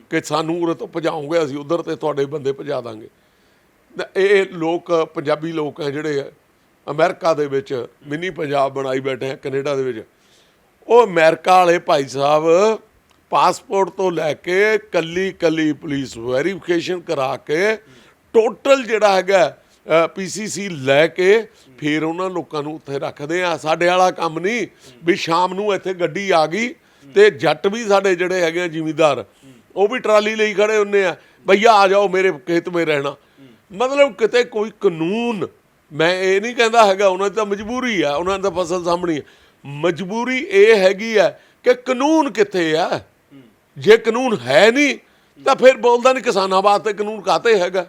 ਕਿ ਸਾਨੂੰ ਉਰੇ ਤੋਂ ਭਜਾਉਂਗੇ ਅਸੀਂ ਉਧਰ ਤੇ ਤੁਹਾਡੇ ਬੰਦੇ ਭਜਾ ਦਾਂਗੇ। ਇਹ ਲੋਕ, ਪੰਜਾਬੀ ਲੋਕ ਹੈ ਜਿਹੜੇ ਅਮਰੀਕਾ ਦੇ ਵਿੱਚ ਮਿੰਨੀ ਪੰਜਾਬ ਬਣਾਈ ਬੈਠੇ ਆ, ਕੈਨੇਡਾ ਦੇ ਵਿੱਚ। ਉਹ ਅਮਰੀਕਾ ਵਾਲੇ ਭਾਈ ਸਾਹਿਬ ਪਾਸਪੋਰਟ ਤੋਂ ਲੈ ਕੇ ਕੱਲੀ ਕੱਲੀ ਪੁਲਿਸ ਵੈਰੀਫਿਕੇਸ਼ਨ ਕਰਾ ਕੇ ਟੋਟਲ ਜਿਹੜਾ ਹੈਗਾ ਪੀਸੀਸੀ ਲੈ ਕੇ ਫਿਰ ਉਹਨਾਂ ਲੋਕਾਂ ਨੂੰ ਉੱਥੇ ਰੱਖਦੇ ਆ। ਸਾਡੇ ਵਾਲਾ ਕੰਮ ਨਹੀਂ ਵੀ ਸ਼ਾਮ ਨੂੰ ਇੱਥੇ ਗੱਡੀ ਆ ਗਈ ਤੇ ਜੱਟ ਵੀ ਸਾਡੇ ਜਿਹੜੇ ਹੈਗੇ ਆ ਜ਼ਿਮੀਂਦਾਰ ਉਹ ਵੀ ਟਰਾਲੀ ਲਈ ਖੜੇ ਹੁੰਨੇ ਆ, ਭਈਆ ਆ ਜਾਓ ਮੇਰੇ ਖੇਤ ਮੇ ਰਹਿਣਾ। ਮਤਲਬ ਕਿਤੇ ਕੋਈ ਕਾਨੂੰਨ, ਮੈਂ ਇਹ ਨਹੀਂ ਕਹਿੰਦਾ ਹੈਗਾ, ਉਹਨਾਂ ਦੀ ਤਾਂ ਮਜਬੂਰੀ ਆ, ਉਹਨਾਂ ਦੀ ਤਾਂ ਫਸਲ ਸਾਹਮਣੀ ਹੈ ਮਜਬੂਰੀ ਇਹ ਹੈਗੀ ਆ ਕਿ ਕਾਨੂੰਨ ਕਿੱਥੇ ਆ? ਜੇ ਕਾਨੂੰਨ ਹੈ ਨਹੀਂ, ਤਾਂ ਫਿਰ ਬੋਲਦਾ ਨਹੀਂ ਕਿਸਾਨਾਂ ਵਾਸਤੇ ਕਾਨੂੰਨ ਕਾਤੇ ਹੈਗਾ?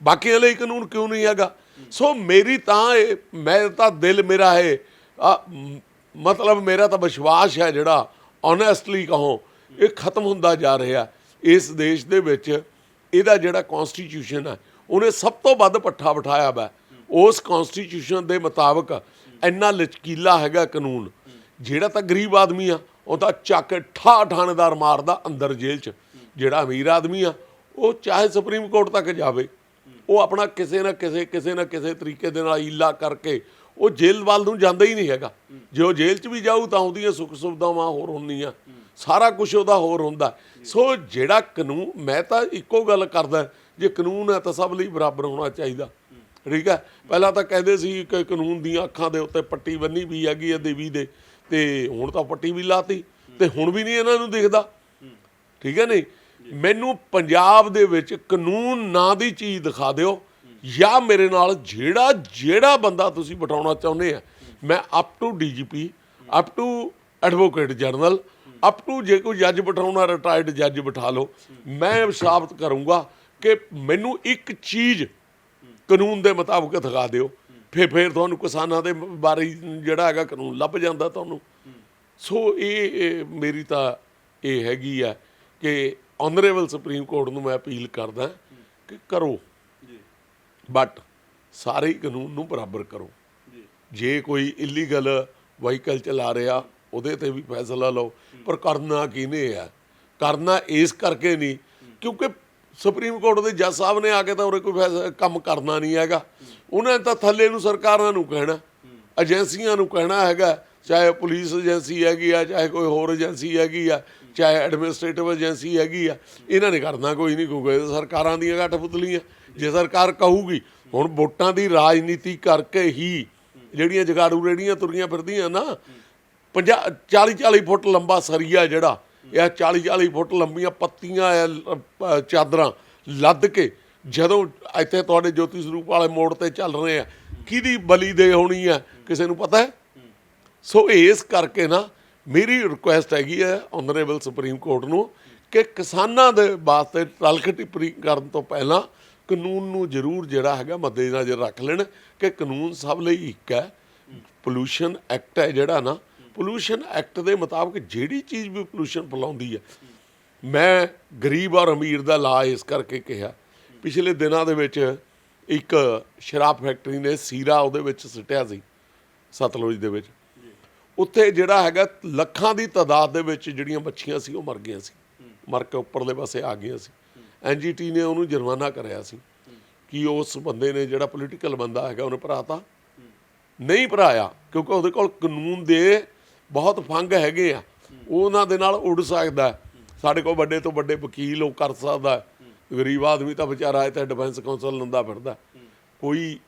ਬਾਕੀਆਂ ਲਈ ਕਾਨੂੰਨ ਕਿਉਂ ਨਹੀਂ ਹੈਗਾ? ਸੋ ਮੇਰੀ ਤਾਂ ਇਹ, ਮੈਂ ਤਾਂ ਦਿਲ ਮੇਰਾ ਹੈ ਮਤਲਬ ਮੇਰਾ ਤਾਂ ਵਿਸ਼ਵਾਸ ਹੈ ਜਿਹੜਾ ਓਨੈਸਟਲੀ ਕਹੋ ਇਹ ਖਤਮ ਹੁੰਦਾ ਜਾ ਰਿਹਾ। ਇਸ ਦੇਸ਼ ਦੇ ਵਿੱਚ ਇਹਦਾ ਜਿਹੜਾ ਕਨਸਟੀਟਿਊਸ਼ਨ ਹੈ ਉਹਨੇ ਸਭ ਤੋਂ ਵੱਧ ਪੱਠਾ ਬਿਠਾਇਆ ਵਾ। ਉਸ ਕਨਸਟੀਟਿਊਸ਼ਨ ਦੇ ਮੁਤਾਬਕ ਇੰਨਾ ਲਚਕੀਲਾ ਹੈਗਾ ਕਾਨੂੰਨ। ਜਿਹੜਾ ਤਾਂ ਗਰੀਬ ਆਦਮੀ ਆ, ਉਹ ਤਾਂ ਚੱਕ ਠਾ ਠਾਣੇਦਾਰ ਮਾਰਦਾ ਅੰਦਰ ਜੇਲ੍ਹ 'ਚ। ਜਿਹੜਾ ਅਮੀਰ ਆਦਮੀ ਆ, ਉਹ ਚਾਹੇ ਸੁਪਰੀਮ ਕੋਰਟ ਤੱਕ ਜਾਵੇ, ਉਹ ਆਪਣਾ ਕਿਸੇ ਨਾ ਕਿਸੇ ਕਿਸੇ ਨਾ ਕਿਸੇ ਤਰੀਕੇ ਦੇ ਨਾਲ ਈਲਾ ਕਰਕੇ, ਉਹ ਜੇਲ੍ਹ ਵੱਲ ਨੂੰ ਜਾਂਦਾ ਹੀ ਨਹੀਂ ਹੈਗਾ। ਜੇ ਉਹ ਜੇਲ੍ਹ 'ਚ ਵੀ ਜਾਊ, ਤਾਂ ਉਹਦੀਆਂ ਸੁੱਖ ਸੁਵਿਧਾਵਾਂ ਹੋਰ ਹੁੰਦੀਆਂ। ਸਾਰਾ ਕੁਝ ਉਹਦਾ ਹੋਰ ਹੁੰਦਾ। ਸੋ ਜਿਹੜਾ ਕਾਨੂੰਨ, ਮੈਂ ਤਾਂ ਇੱਕੋ ਗੱਲ ਕਰਦਾ, ਜੇ ਕਾਨੂੰਨ ਹੈ ਤਾਂ ਸਭ ਲਈ ਬਰਾਬਰ ਹੋਣਾ ਚਾਹੀਦਾ। ਠੀਕ ਹੈ? ਪਹਿਲਾਂ ਤਾਂ ਕਹਿੰਦੇ ਸੀ ਕਿ ਕਾਨੂੰਨ ਦੀਆਂ ਅੱਖਾਂ ਦੇ ਉੱਤੇ ਪੱਟੀ ਬੰਨੀ ਵੀ ਹੈਗੀ ਹੈ ਦੇਵੀ ਦੇ, ਤੇ ਹੁਣ ਤਾਂ ਪੱਟੀ ਵੀ ਲਾਤੀ, ਤੇ ਹੁਣ ਵੀ ਨਹੀਂ ਇਹਨਾਂ ਨੂੰ ਦਿਖਦਾ। ਠੀਕ ਹੈ ਨਹੀਂ? ਮੈਨੂੰ ਪੰਜਾਬ ਦੇ ਵਿੱਚ ਕਾਨੂੰਨ ਨਾਂ ਦੀ ਚੀਜ਼ ਦਿਖਾ ਦਿਓ, ਜਾਂ ਮੇਰੇ ਨਾਲ ਜਿਹੜਾ ਜਿਹੜਾ ਬੰਦਾ ਤੁਸੀਂ ਬਿਠਾਉਣਾ ਚਾਹੁੰਦੇ ਆ, ਮੈਂ up to DGP up to advocate general up to ਜੇ ਕੋਈ ਜੱਜ ਬਿਠਾਉਣਾ ਰਿਟਾਇਰਡ ਜੱਜ ਬਿਠਾ ਲਓ। ਮੈਂ ਸਾਬਤ ਕਰੂੰਗਾ ਕਿ ਮੈਨੂੰ ਇੱਕ ਚੀਜ਼ ਕਾਨੂੰਨ ਦੇ ਮੁਤਾਬਕ ਦਿਖਾ ਦਿਓ। ਫਿਰ ਫਿਰ ਤੁਹਾਨੂੰ ਕਿਸਾਨਾਂ ਦੇ ਬਾਰੇ ਜਿਹੜਾ ਹੈਗਾ ਕਾਨੂੰਨ ਲੱਭ ਜਾਂਦਾ ਤੁਹਾਨੂੰ। ਸੋ ਇਹ ਮੇਰੀ ਤਾਂ ਇਹ ਹੈਗੀ ਆ ਕਿ ਆਨਰੇਬਲ ਸੁਪਰੀਮ ਕੋਰਟ ਨੂੰ ਮੈਂ ਅਪੀਲ ਕਰਦਾ ਕਿ ਕਰੋ। ਜੀ। ਬਟ ਸਾਰੇ ਕਾਨੂੰਨ ਨੂੰ ਬਰਾਬਰ ਕਰੋ। ਜੀ। ਜੇ ਕੋਈ ਇਲੀਗਲ ਵਹੀਕਲ ਚਲਾ ਰਿਹਾ ਉਹਦੇ ਤੇ ਵੀ ਫੈਸਲਾ ਲਓ। ਪਰ ਕਰਨਾ ਕਿਹਨੇ ਆ? ਕਰਨਾ ਇਸ ਕਰਕੇ ਨਹੀਂ, ਕਿਉਂਕਿ ਸੁਪਰੀਮ ਕੋਰਟ ਦੇ ਜੱਜ ਸਾਹਿਬ ਨੇ ਆ ਕੇ ਤਾਂ ਉਰੇ ਕੋਈ ਫੈਸਲਾ ਕੰਮ ਕਰਨਾ ਨਹੀਂ ਹੈਗਾ। ਉਹਨਾਂ ਨੇ ਤਾਂ ਥੱਲੇ ਨੂੰ ਸਰਕਾਰਾਂ ਨੂੰ ਕਹਿਣਾ, ਏਜੰਸੀਆਂ ਨੂੰ ਕਹਿਣਾ ਹੈਗਾ, ਚਾਹੇ ਪੁਲਿਸ ਏਜੰਸੀ ਹੈਗੀ ਆ, ਚਾਹੇ ਕੋਈ ਹੋਰ ਏਜੰਸੀ ਹੈਗੀ ਆ, ਚਾਹੇ ਐਡਮਿਨਿਸਟ੍ਰੇਟਿਵ ਏਜੰਸੀ ਹੈਗੀ ਆ। ਇਹਨਾਂ ਨੇ ਕਰਨਾ ਕੋਈ ਨਹੀਂ ਕਹੂਗਾ ਸਰਕਾਰਾਂ ਦੀਆਂ ਗੱਠ ਪੁਤਲੀਆਂ ਜੇ ਸਰਕਾਰ ਕਹੂਗੀ, ਹੁਣ ਵੋਟਾਂ ਦੀ ਰਾਜਨੀਤੀ ਕਰਕੇ ਹੀ ਜਿਹੜੀਆਂ ਜਗਾੜੂ ਰੇੜੀਆਂ ਤੁਰੀਆਂ ਫਿਰਦੀਆਂ ਨਾ 50 40 40 ਫੁੱਟ ਲੰਬਾ ਸਰੀਆ ਜਿਹੜਾ ਇਹ 40 40 ਫੁੱਟ ਲੰਬੀਆਂ ਪੱਤੀਆਂ ਆ, ਚਾਦਰਾਂ ਲੱਦ ਕੇ ਜਦੋਂ ਇੱਥੇ ਤੁਹਾਡੇ ਜੋਤੀ ਸਰੂਪ ਵਾਲੇ ਮੋੜ ਤੇ ਚੱਲ ਰਹੇ ਆ ਕਿਹਦੀ ਬਲੀ ਦੇ ਹੋਣੀ ਆ ਕਿਸੇ ਨੂੰ ਪਤਾ ਹੈ? ਸੋ ਇਸ ਕਰਕੇ ਨਾ ਮੇਰੀ ਰਿਕੁਐਸਟ ਹੈਗੀ ਹੈ ਆਨਰੇਬਲ ਸੁਪਰੀਮ ਕੋਰਟ ਨੂੰ ਕਿ ਕਿਸਾਨਾਂ ਦੇ ਵਾਸਤੇ ਤਲਖ ਟਿੱਪਣੀ ਕਰਨ ਤੋਂ ਪਹਿਲਾਂ ਕਾਨੂੰਨ ਨੂੰ ਜ਼ਰੂਰ ਜਿਹੜਾ ਹੈਗਾ ਮੱਦੇਨਜ਼ਰ ਰੱਖ ਲੈਣ ਕਿ ਕਾਨੂੰਨ ਸਭ ਲਈ ਇੱਕ ਹੈ ਪੋਲੂਸ਼ਨ ਐਕਟ ਹੈ ਜਿਹੜਾ ਨਾ ਪੋਲੂਸ਼ਨ ਐਕਟ ਦੇ ਮੁਤਾਬਕ ਜਿਹੜੀ ਚੀਜ਼ ਵੀ ਪੋਲੂਸ਼ਨ ਫੈਲਾਉਂਦੀ ਹੈ ਮੈਂ ਗਰੀਬ ਔਰ ਅਮੀਰ ਦਾ ਲਾ ਇਸ ਕਰਕੇ ਕਿਹਾ। ਪਿਛਲੇ ਦਿਨਾਂ ਦੇ ਵਿੱਚ ਇੱਕ ਸ਼ਰਾਬ ਫੈਕਟਰੀ ਨੇ ਸੀਰਾ ਉਹਦੇ ਵਿੱਚ ਸਿੱਟਿਆ ਸੀ, ਸਤਲੁਜ ਦੇ ਵਿੱਚ। ਉੱਥੇ ਜਿਹੜਾ ਹੈਗਾ ਲੱਖਾਂ ਦੀ ਤਾਦਾਦ ਦੇ ਵਿੱਚ ਜਿਹੜੀਆਂ ਮੱਛੀਆਂ ਸੀ ਉਹ ਮਰ ਗਈਆਂ ਸੀ। ਮਰ ਕੇ ਉੱਪਰਲੇ ਪਾਸੇ ਆ ਗਈਆਂ ਸੀ। ਐਨਜੀਟੀ ਨੇ ਉਹਨੂੰ ਜੁਰਮਾਨਾ ਕਰਿਆ ਸੀ ਕਿ ਉਸ ਬੰਦੇ ਨੇ ਜਿਹੜਾ ਪੋਲੀਟੀਕਲ ਬੰਦਾ ਹੈਗਾ, ਉਹਨੇ ਭਰਾਤਾ। ਨਹੀਂ ਭਰਾਇਆ, ਕਿਉਂਕਿ ਉਹਦੇ ਕੋਲ ਕਾਨੂੰਨ ਦੇ ਬਹੁਤ ਫੰਗ ਹੈਗੇ ਆ। ਉਹ ਉਹਨਾਂ ਦੇ ਨਾਲ ਉੱਡ ਸਕਦਾ ਸਾਡੇ ਕੋਲ ਵੱਡੇ ਤੋਂ ਵੱਡੇ ਵਕੀਲ ਉਹ ਕਰ ਸਕਦਾ ਗਰੀਬ ਆਦਮੀ ਤਾਂ ਵਿਚਾਰਾ ਇੱਥੇ ਡਿਫੈਂਸ ਕਾਉਂਸਲ ਲੰਦਾ ਫਿਰਦਾ ਕੋਈ,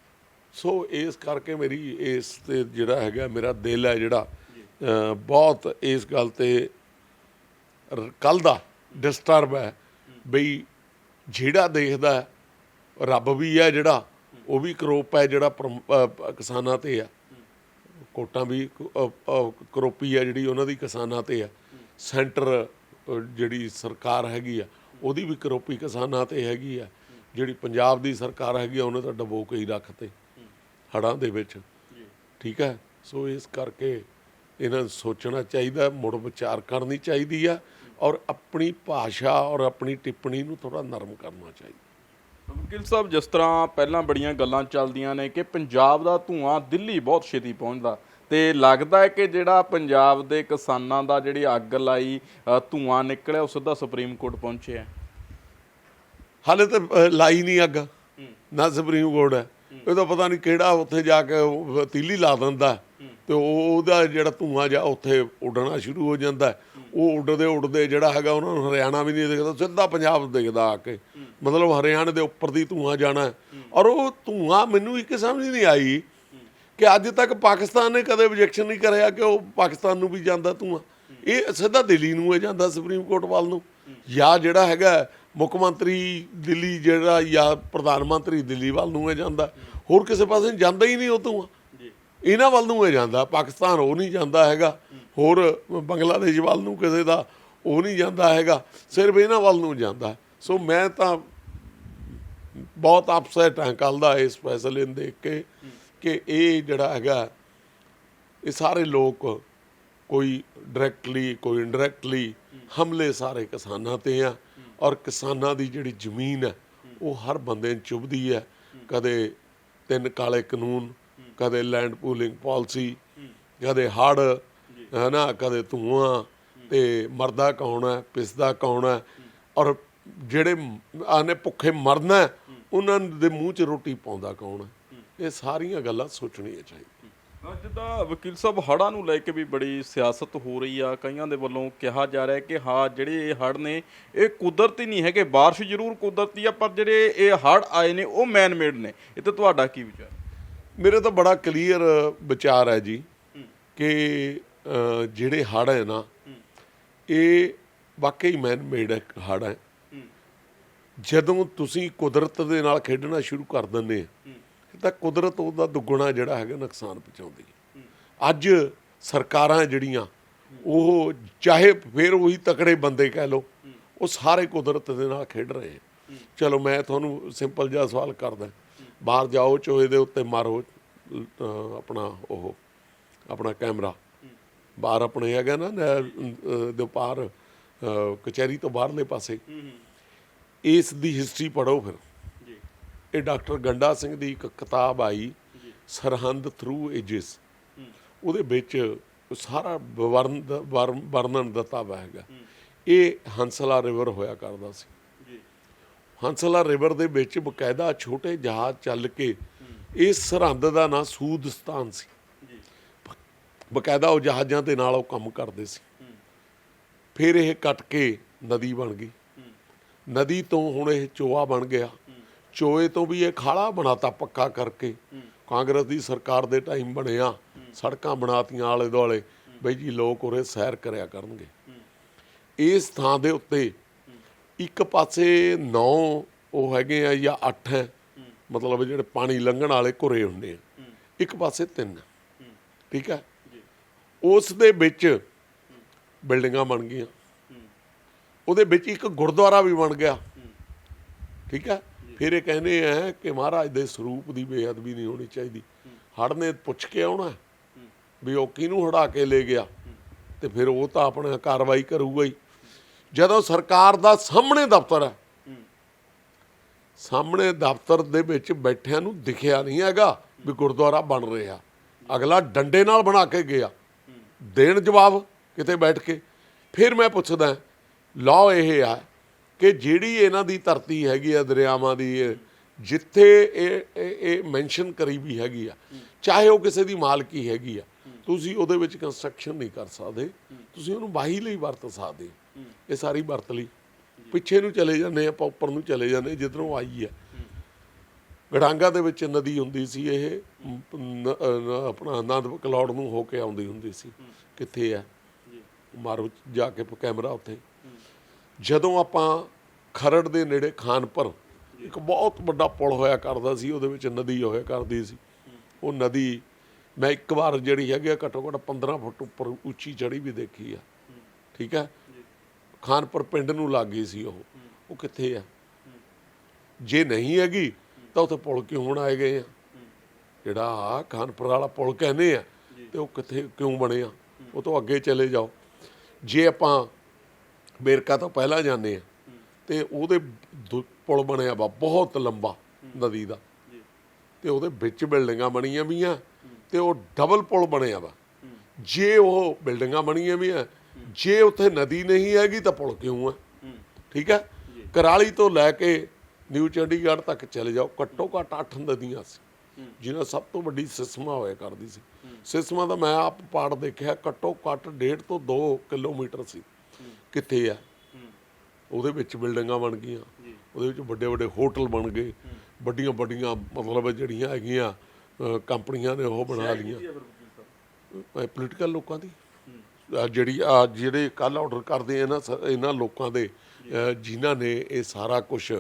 ਸੋ ਇਸ ਕਰਕੇ ਮੇਰੀ ਇਸ ਤੇ ਜਿਹੜਾ ਹੈਗਾ, ਮੇਰਾ ਦਿਲ ਹੈ ਜਿਹੜਾ ਬਹੁਤ ਇਸ ਗੱਲ ਤੇ ਕੱਲ ਦਾ ਡਿਸਟਰਬ ਹੈ ਬਈ ਜਿਹੜਾ ਦੇਖਦਾ ਰੱਬ ਵੀ ਹੈ ਜਿਹੜਾ, ਉਹ ਵੀ ਕਰੋਪ ਹੈ ਜਿਹੜਾ ਪਰਮ- ਕਿਸਾਨਾਂ ਤੇ ਆ ਕੋਟਾਂ ਵੀ ਕਰੋਪੀ ਹੈ ਜਿਹੜੀ ਉਹਨਾਂ ਦੀ ਕਿਸਾਨਾਂ ਤੇ ਆ। ਸੈਂਟਰ ਜਿਹੜੀ ਸਰਕਾਰ ਹੈਗੀ ਆ ਉਹਦੀ ਵੀ ਕਰੋਪੀ ਕਿਸਾਨਾਂ ਤੇ ਹੈਗੀ ਆ। ਜਿਹੜੀ ਪੰਜਾਬ ਦੀ ਸਰਕਾਰ ਹੈਗੀ ਆ ਉਹਨੇ ਤਾਂ ਡਬੋ ਕੇ ਹੀ ਰੱਖਤੇ ਹੜਾਂ ਦੇ ਵਿੱਚ। ਠੀਕ ਹੈ ਸੋ ਇਸ ਕਰਕੇ ਇਹਨਾਂ ਨੂੰ ਸੋਚਣਾ ਚਾਹੀਦਾ ਮੁੜ ਵਿਚਾਰ ਕਰਨੀ ਚਾਹੀਦੀ ਆ ਔਰ ਆਪਣੀ ਭਾਸ਼ਾ ਔਰ ਆਪਣੀ ਟਿੱਪਣੀ ਨੂੰ ਥੋੜਾ ਨਰਮ ਕਰਨਾ ਚਾਹੀਦਾ। ਵਕੀਲ ਸਾਹਿਬ ਜਿਸ ਤਰ੍ਹਾਂ ਪਹਿਲਾਂ ਬੜੀਆਂ ਗੱਲਾਂ ਚੱਲਦੀਆਂ ਨੇ ਕਿ ਪੰਜਾਬ ਦਾ ਧੂਆਂ ਦਿੱਲੀ ਬਹੁਤ ਛੇਤੀ ਪਹੁੰਚਦਾ ਤੇ ਲੱਗਦਾ ਹੈ ਕਿ ਜਿਹੜਾ ਪੰਜਾਬ ਦੇ ਕਿਸਾਨਾਂ ਦਾ ਜਿਹੜੀ ਅੱਗ ਲਾਈ ਧੂਆਂ ਨਿਕਲਿਆ ਉਹ ਸਿੱਧਾ ਸੁਪਰੀਮ ਕੋਰਟ ਪਹੁੰਚਿਆ ਹਾਲੇ ਤਾਂ ਲਾਈ ਨਹੀਂ ਅੱਗ। ਨਾ ਸੁਪਰੀਮ ਕੋਰਟ ਹੈ। ਇਹ ਤਾਂ ਪਤਾ ਨਹੀਂ ਕਿਹੜਾ ਉੱਥੇ ਜਾ ਕੇ ਤੀਲੀ ਲਾ ਦਿੰਦਾ। ਤੇ ਉਹਦਾ ਜਿਹੜਾ ਧੂਆਂ ਜਾ ਉੱਥੇ ਉੱਡਣਾ ਸ਼ੁਰੂ ਹੋ ਜਾਂਦਾ। ਉਹ ਉੱਡਦੇ ਉੱਡਦੇ ਜਿਹੜਾ ਹੈਗਾ ਉਹਨਾਂ ਨੂੰ ਹਰਿਆਣਾ ਵੀ ਨਹੀਂ ਦਿਖਦਾ, ਸਿੱਧਾ ਪੰਜਾਬ ਦਿਖਦਾ ਆ ਕੇ। ਮਤਲਬ ਹਰਿਆਣੇ ਦੇ ਉੱਪਰ ਦੀ ਧੂਆਂ ਜਾਣਾ। ਔਰ ਉਹ ਧੂਆਂ ਮੈਨੂੰ ਇੱਕ ਸਮਝ ਨਹੀਂ ਆਈ ਕਿ ਅੱਜ ਤੱਕ ਪਾਕਿਸਤਾਨ ਨੇ ਕਦੇ ਆਬਜੈਕਸ਼ਨ ਨਹੀਂ ਕਰਿਆ ਕਿ ਉਹ ਪਾਕਿਸਤਾਨ ਨੂੰ ਵੀ ਜਾਂਦਾ ਧੂਆਂ। ਇਹ ਸਿੱਧਾ ਦਿੱਲੀ ਨੂੰ ਇਹ ਜਾਂਦਾ ਸੁਪਰੀਮ ਕੋਰਟ ਵੱਲ ਨੂੰ। ਜਾਂ ਜਿਹੜਾ ਹੈਗਾ ਮੁੱਖ ਮੰਤਰੀ ਦਿੱਲੀ ਜਿਹੜਾ ਜਾਂ ਪ੍ਰਧਾਨ ਮੰਤਰੀ ਦਿੱਲੀ ਵੱਲ ਨੂੰ ਇਹ ਜਾਂਦਾ। ਹੋਰ ਕਿਸੇ ਪਾਸੇ ਜਾਂਦਾ ਹੀ ਨਹੀਂ ਉਹ ਧੂਆਂ ਜੀ। ਇਹਨਾਂ ਵੱਲ ਨੂੰ ਇਹ ਜਾਂਦਾ। ਪਾਕਿਸਤਾਨ ਉਹ ਨਹੀਂ ਜਾਂਦਾ ਹੈਗਾ। ਹੋਰ ਬੰਗਲਾਦੇਸ਼ ਵੱਲ ਨੂੰ ਕਿਸੇ ਦਾ ਉਹ ਨਹੀਂ ਜਾਂਦਾ ਹੈਗਾ। ਸਿਰਫ ਇਹਨਾਂ ਵੱਲ ਨੂੰ ਜਾਂਦਾ। ਸੋ ਮੈਂ ਤਾਂ ਬਹੁਤ ਅਪਸੈਟ ਹਾਂ ਕੱਲ ਦਾ ਇਸ ਫੈਸਲੇ ਨੂੰ ਦੇਖ ਕੇ ਕਿ ਇਹ ਜਿਹੜਾ ਹੈਗਾ ਇਹ ਸਾਰੇ ਲੋਕ ਕੋਈ ਡਾਇਰੈਕਟਲੀ ਕੋਈ ਇਨਡਾਇਰੈਕਟਲੀ ਹਮਲੇ ਸਾਰੇ ਕਿਸਾਨਾਂ ਤੇ ਆ। ਔਰ ਕਿਸਾਨਾਂ ਦੀ ਜਿਹੜੀ ਜ਼ਮੀਨ ਹੈ ਉਹ ਹਰ ਬੰਦੇ ਨੂੰ ਚੁਭਦੀ ਹੈ। ਕਦੇ ਤਿੰਨ ਕਾਲੇ ਕਾਨੂੰਨ ਕਦੇ ਲੈਂਡ ਪੂਲਿੰਗ ਪਾਲਿਸੀ ਕਦੇ ਹੜ ਹੈ ਨਾ ਕਦੇ ਧੂਆਂ ਤੇ ਮਰਦਾ ਕੌਣ ਹੈ ਪਿਸਦਾ ਕੌਣ ਹੈ। ਔਰ ਜਿਹੜੇ ਆਨੇ ਭੁੱਖੇ ਮਰਨਾ ਹੈ, ਉਹਨਾਂ ਦੇ ਮੂੰਹ 'ਚ ਰੋਟੀ ਪਾਉਂਦਾ ਕੌਣ ਹੈ। ਇਹ ਸਾਰੀਆਂ ਗੱਲਾਂ ਸੋਚਣੀਆਂ ਚਾਹੀਦੀਆਂ। ਜਿੱਦਾਂ ਵਕੀਲ ਸਾਹਿਬ ਹੜ੍ਹਾਂ ਨੂੰ ਲੈ ਕੇ ਵੀ ਬੜੀ ਸਿਆਸਤ ਹੋ ਰਹੀ ਆ। ਕਈਆਂ ਦੇ ਵੱਲੋਂ ਕਿਹਾ ਜਾ ਰਿਹਾ ਕਿ ਹਾਂ ਜਿਹੜੇ ਇਹ ਹੜ੍ਹ ਨੇ ਇਹ ਕੁਦਰਤੀ ਨਹੀਂ ਹੈਗੇ ਬਾਰਿਸ਼ ਜ਼ਰੂਰ ਕੁਦਰਤੀ ਆ ਪਰ ਜਿਹੜੇ ਇਹ ਹੜ੍ਹ ਆਏ ਨੇ ਉਹ ਮੈਨ ਮੇਡ ਨੇ। ਇਹ ਤੇ ਤੁਹਾਡਾ ਕੀ ਵਿਚਾਰ? ਮੇਰੇ ਤਾਂ ਬੜਾ ਕਲੀਅਰ ਵਿਚਾਰ ਹੈ ਜੀ ਕਿ ਜਿਹੜੇ ਹੜ੍ਹ ਹੈ ਨਾ ਇਹ ਵਾਕਈ ਮੈਨ ਮੇਡ ਹੜ੍ਹ ਹੈ। ਜਦੋਂ ਤੁਸੀਂ ਕੁਦਰਤ ਦੇ ਨਾਲ ਖੇਡਣਾ ਸ਼ੁਰੂ ਕਰ ਦਿੰਦੇ ਆ ਤਾਂ ਕੁਦਰਤ ਉਹਦਾ ਦੁੱਗਣਾ ਜਿਹੜਾ ਹੈਗਾ ਨੁਕਸਾਨ ਪਹੁੰਚਾਉਂਦੀ ਹੈ। ਅੱਜ ਸਰਕਾਰਾਂ ਜਿਹੜੀਆਂ ਉਹ ਚਾਹੇ ਫਿਰ ਉਹੀ ਤਕੜੇ ਬੰਦੇ ਕਹਿ ਲਓ ਉਹ ਸਾਰੇ ਕੁਦਰਤ ਦੇ ਨਾਲ ਖੇਡ ਰਹੇ ਆ ਚਲੋ ਮੈਂ ਤੁਹਾਨੂੰ ਸਿੰਪਲ ਜਿਹਾ ਸਵਾਲ ਕਰਦਾ। ਬਾਹਰ ਜਾਓ ਚੋਏ ਦੇ ਉੱਤੇ ਮਾਰੋ ਆਪਣਾ ਉਹ ਆਪਣਾ ਕੈਮਰਾ। ਬਾਹਰ ਆਪਣੇ ਹੈਗਾ ਨਾ ਨਹਿਰ, ਦੇ ਪਾਰ ਕਚਹਿਰੀ ਤੋਂ ਬਾਹਰਲੇ ਪਾਸੇ। ਇਸ ਦੀ ਹਿਸਟਰੀ ਪੜੋ ਫਿਰ। ਇਹ ਡਾਕਟਰ ਗੰਡਾ ਸਿੰਘ ਦੀ ਇੱਕ ਕਿਤਾਬ ਆਈ ਸਰਹੰਦ ਥਰੂ ਏਜਸ ਉਹਦੇ ਵਿੱਚ ਸਾਰਾ ਵਰਨ ਵਰਣਨ ਦਿੱਤਾ ਹੋਇਆ ਹੈਗਾ। ਇਹ ਹੰਸਲਾ ਰਿਵਰ ਹੋਇਆ ਕਰਦਾ ਸੀ। ਹੰਸਲਾ ਰਿਵਰ ਦੇ ਵਿੱਚ ਬਕਾਇਦਾ ਛੋਟੇ ਜਹਾਜ਼ ਚੱਲ ਕੇ ਇਸ ਸਰਹੰਦ ਦਾ ਨਾਂ ਸੂਦਸਤਾਨ ਸੀ। ਬਕਾਇਦਾ ਉਹ ਜਹਾਜ਼ਾਂ ਦੇ ਨਾਲ ਉਹ ਕੰਮ ਕਰਦੇ ਸੀ। ਫਿਰ ਇਹ ਕੱਟ ਕੇ ਨਦੀ ਬਣ ਗਈ। ਨਦੀ ਤੋਂ ਹੁਣ ਇਹ ਚੋਆ ਬਣ ਗਿਆ। ਚੋਏ ਤੋਂ ਵੀ ਇਹ ਖਾਲਾ ਬਣਾਤਾ ਪੱਕਾ ਕਰਕੇ। ਕਾਂਗਰਸ ਦੀ ਸਰਕਾਰ ਦੇ ਟਾਈਮ ਬਣਿਆ, ਸੜਕਾਂ ਬਣਾਤੀਆਂ ਆਲੇ ਦੁਆਲੇ। ਬਈ ਜੀ, ਲੋਕ ਉਰੇ ਸੈਰ ਕਰਿਆ ਕਰਨਗੇ। ਇਸ ਥਾਂ ਦੇ ਉੱਤੇ ਇੱਕ ਪਾਸੇ 9 ਉਹ ਹੈਗੇ ਆ ਜਾਂ 8 ਹੈ। ਮਤਲਬ ਜਿਹੜੇ ਪਾਣੀ ਲੰਘਣ ਵਾਲੇ ਘੁਰੇ ਹੁੰਦੇ ਆ। ਇੱਕ ਪਾਸੇ 3 ਠੀਕ ਹੈ? ਉਸ ਦੇ ਵਿੱਚ ਬਿਲਡਿੰਗਾਂ ਬਣ ਗਈਆਂ। ਉਹਦੇ ਵਿੱਚ ਇੱਕ ਗੁਰਦੁਆਰਾ ਵੀ ਬਣ ਗਿਆ। ਠੀਕ ਹੈ? ਫਿਰ ਇਹ ਕਹਿੰਦੇ ਆ ਕਿ ਮਹਾਰਾਜ ਦੇ ਸਰੂਪ ਦੀ ਬੇਅਦਬੀ ਨਹੀਂ ਹੋਣੀ ਚਾਹੀਦੀ। ਹੜ ਨੇ ਪੁੱਛ ਕੇ ਆਉਣਾ ਵੀ ਉਹ ਕਿਹਨੂੰ ਹੜਾ ਕੇ ਲੈ ਗਿਆ ਤੇ ਫਿਰ ਉਹ ਤਾਂ ਆਪਣਾ ਕਾਰਵਾਈ ਕਰੂਗਾ ਹੀ। ਜਦੋਂ ਸਰਕਾਰ ਦਾ ਸਾਹਮਣੇ ਦਫ਼ਤਰ ਹੈ, ਸਾਹਮਣੇ ਦਫ਼ਤਰ ਦੇ ਵਿੱਚ ਬੈਠਿਆਂ ਨੂੰ ਦਿਖਿਆ ਨਹੀਂ ਹੈਗਾ ਵੀ ਗੁਰਦੁਆਰਾ ਬਣ ਰਿਹਾ। ਅਗਲਾ ਡੰਡੇ ਨਾਲ ਬਣਾ ਕੇ ਗਿਆ। ਦੇਣ ਜਵਾਬ ਕਿਤੇ ਬੈਠ ਕੇ। ਫਿਰ ਮੈਂ ਪੁੱਛਦਾ ਲਾਅ ਇਹ ਆ ਕਿ ਜਿਹੜੀ ਇਹਨਾਂ ਦੀ ਧਰਤੀ ਹੈਗੀ ਆ ਦਰਿਆਵਾਂ ਦੀ ਜਿੱਥੇ ਇਹ ਇਹ- ਮੈਂਸ਼ਨ ਕਰੀ ਵੀ ਹੈਗੀ ਆ ਚਾਹੇ ਉਹ ਕਿਸੇ ਦੀ ਮਾਲਕੀ ਹੈਗੀ ਆ ਤੁਸੀਂ ਉਹਦੇ ਵਿੱਚ ਕੰਸਟਰਕਸ਼ਨ ਨਹੀਂ ਕਰ ਸਕਦੇ ਤੁਸੀਂ ਉਹਨੂੰ ਵਾਹੀ ਲਈ ਵਰਤ ਸਕਦੇ ਇਹ ਸਾਰੀ ਵਰਤ ਲਈ। ਪਿੱਛੇ ਨੂੰ ਚਲੇ ਜਾਂਦੇ ਆਪਾਂ ਉੱਪਰ ਨੂੰ ਚਲੇ ਜਾਂਦੇ ਜਿੱਧਰੋਂ ਆਈ ਹੈ ਗੜਾਂਗਾ ਦੇ ਵਿੱਚ ਨਦੀ ਹੁੰਦੀ ਸੀ ਇਹ ਆਪਣਾ ਆਨੰਦ ਕਲੌੜ ਨੂੰ ਹੋ ਕੇ ਆਉਂਦੀ ਹੁੰਦੀ ਸੀ ਕਿੱਥੇ ਹੈ ਮਾਰੋ ਜਾ ਕੇ ਕੈਮਰਾ ਉੱਥੇ। ਜਦੋਂ ਆਪਾਂ ਖਰੜ ਦੇ ਨੇੜੇ ਖਾਨਪੁਰ, ਇੱਕ ਬਹੁਤ ਵੱਡਾ ਪੁਲ ਹੋਇਆ ਕਰਦਾ ਸੀ, ਉਹਦੇ ਵਿੱਚ ਨਦੀ ਹੋਇਆ ਕਰਦੀ ਸੀ। ਉਹ ਨਦੀ ਮੈਂ ਇੱਕ ਵਾਰ ਜਿਹੜੀ ਹੈਗੀ ਆ, ਘੱਟੋ ਘੱਟ 15 ਫੁੱਟ ਉੱਪਰ ਉੱਚੀ ਚੜੀ ਵੀ ਦੇਖੀ ਆ। ਠੀਕ ਹੈ ਖਾਨਪੁਰ ਪਿੰਡ ਨੂੰ ਲੱਗ ਗਈ ਸੀ ਉਹ। ਉਹ ਕਿੱਥੇ ਆ? ਜੇ ਨਹੀਂ ਹੈਗੀ, ਤਾਂ ਉੱਥੇ ਪੁਲ ਕਿਉਂ ਬਣਾਏ ਗਏ ਆ? ਜਿਹੜਾ ਖਾਨਪੁਰ ਵਾਲਾ ਪੁਲ ਕਹਿੰਦੇ ਆ, ਤੇ ਉਹ ਕਿੱਥੇ ਕਿਉਂ ਬਣਿਆ ਉਹ ਤੋਂ ਅੱਗੇ ਚਲੇ ਜਾਓ। ਜੇ ਆਪਾਂ ਬੇਰਕਾ ਤੋਂ ਪਹਿਲਾਂ ਜਾਂਦੇ ਆ। ਤੇ ਉਹਦੇ ਦੁ- ਪੁਲ ਬਣਿਆ ਵਾ, ਬਹੁਤ ਲੰਬਾ ਨਦੀ ਦਾ। ਤੇ ਉਹਦੇ ਵਿੱਚ ਬਿਲਡਿੰਗਾਂ ਬਣੀਆਂ ਵੀਆਂ ਤੇ ਉਹ ਡਬਲ ਪੁਲ ਬਣਿਆ ਵਾ। ਜੇ ਉਹ ਬਿਲਡਿੰਗਾਂ ਬਣੀਆਂ ਵੀਆਂ, ਜੇ ਉੱਥੇ ਨਦੀ ਨਹੀਂ ਹੈਗੀ ਤਾਂ ਪੁਲ ਕਿਉਂ ਆ? ਠੀਕ ਹੈ ਕਰਾਲੀ ਤੋਂ ਲੈ ਕੇ ਨਿਊ ਚੰਡੀਗੜ੍ਹ ਤੱਕ ਚਲੇ ਜਾਓ, ਘੱਟੋ ਘੱਟ 8 ਨਦੀਆਂ ਸੀ, ਜਿਹਨਾਂ ਸਭ ਤੋਂ ਵੱਡੀ ਸਿਸਮਾ ਹੋਇਆ ਕਰਦੀ ਸੀ। ਸਿਸਮਾ ਦਾ ਮੈਂ ਆਪ ਪਾੜ ਦੇਖਿਆ, ਘੱਟੋ ਘੱਟ 1.5 ਤੋਂ 2 ਕਿਲੋਮੀਟਰ ਸੀ। ਕਿੱਥੇ ਆ? ਉਹਦੇ ਵਿੱਚ ਬਿਲਡਿੰਗਾਂ ਬਣ ਗਈਆਂ। ਉਹਦੇ ਵਿੱਚ ਵੱਡੇ ਵੱਡੇ ਹੋਟਲ ਬਣ ਗਏ। ਵੱਡੀਆਂ ਵੱਡੀਆਂ ਮਤਲਬ ਜਿਹੜੀਆਂ ਹੈਗੀਆਂ ਕੰਪਨੀਆਂ ਨੇ ਉਹ ਬਣਾ ਲਈਆਂ। ਪੋਲੀਟੀਕਲ ਲੋਕਾਂ ਦੀ। ਜਿਹੜੀ ਆ ਜਿਹੜੇ ਕੱਲ ਆਰਡਰ ਕਰਦੇ ਆ ਨਾ ਸ- ਇਹਨਾਂ ਲੋਕਾਂ ਦੇ ਜਿਨ੍ਹਾਂ ਨੇ ਇਹ ਸਾਰਾ ਕੁਝ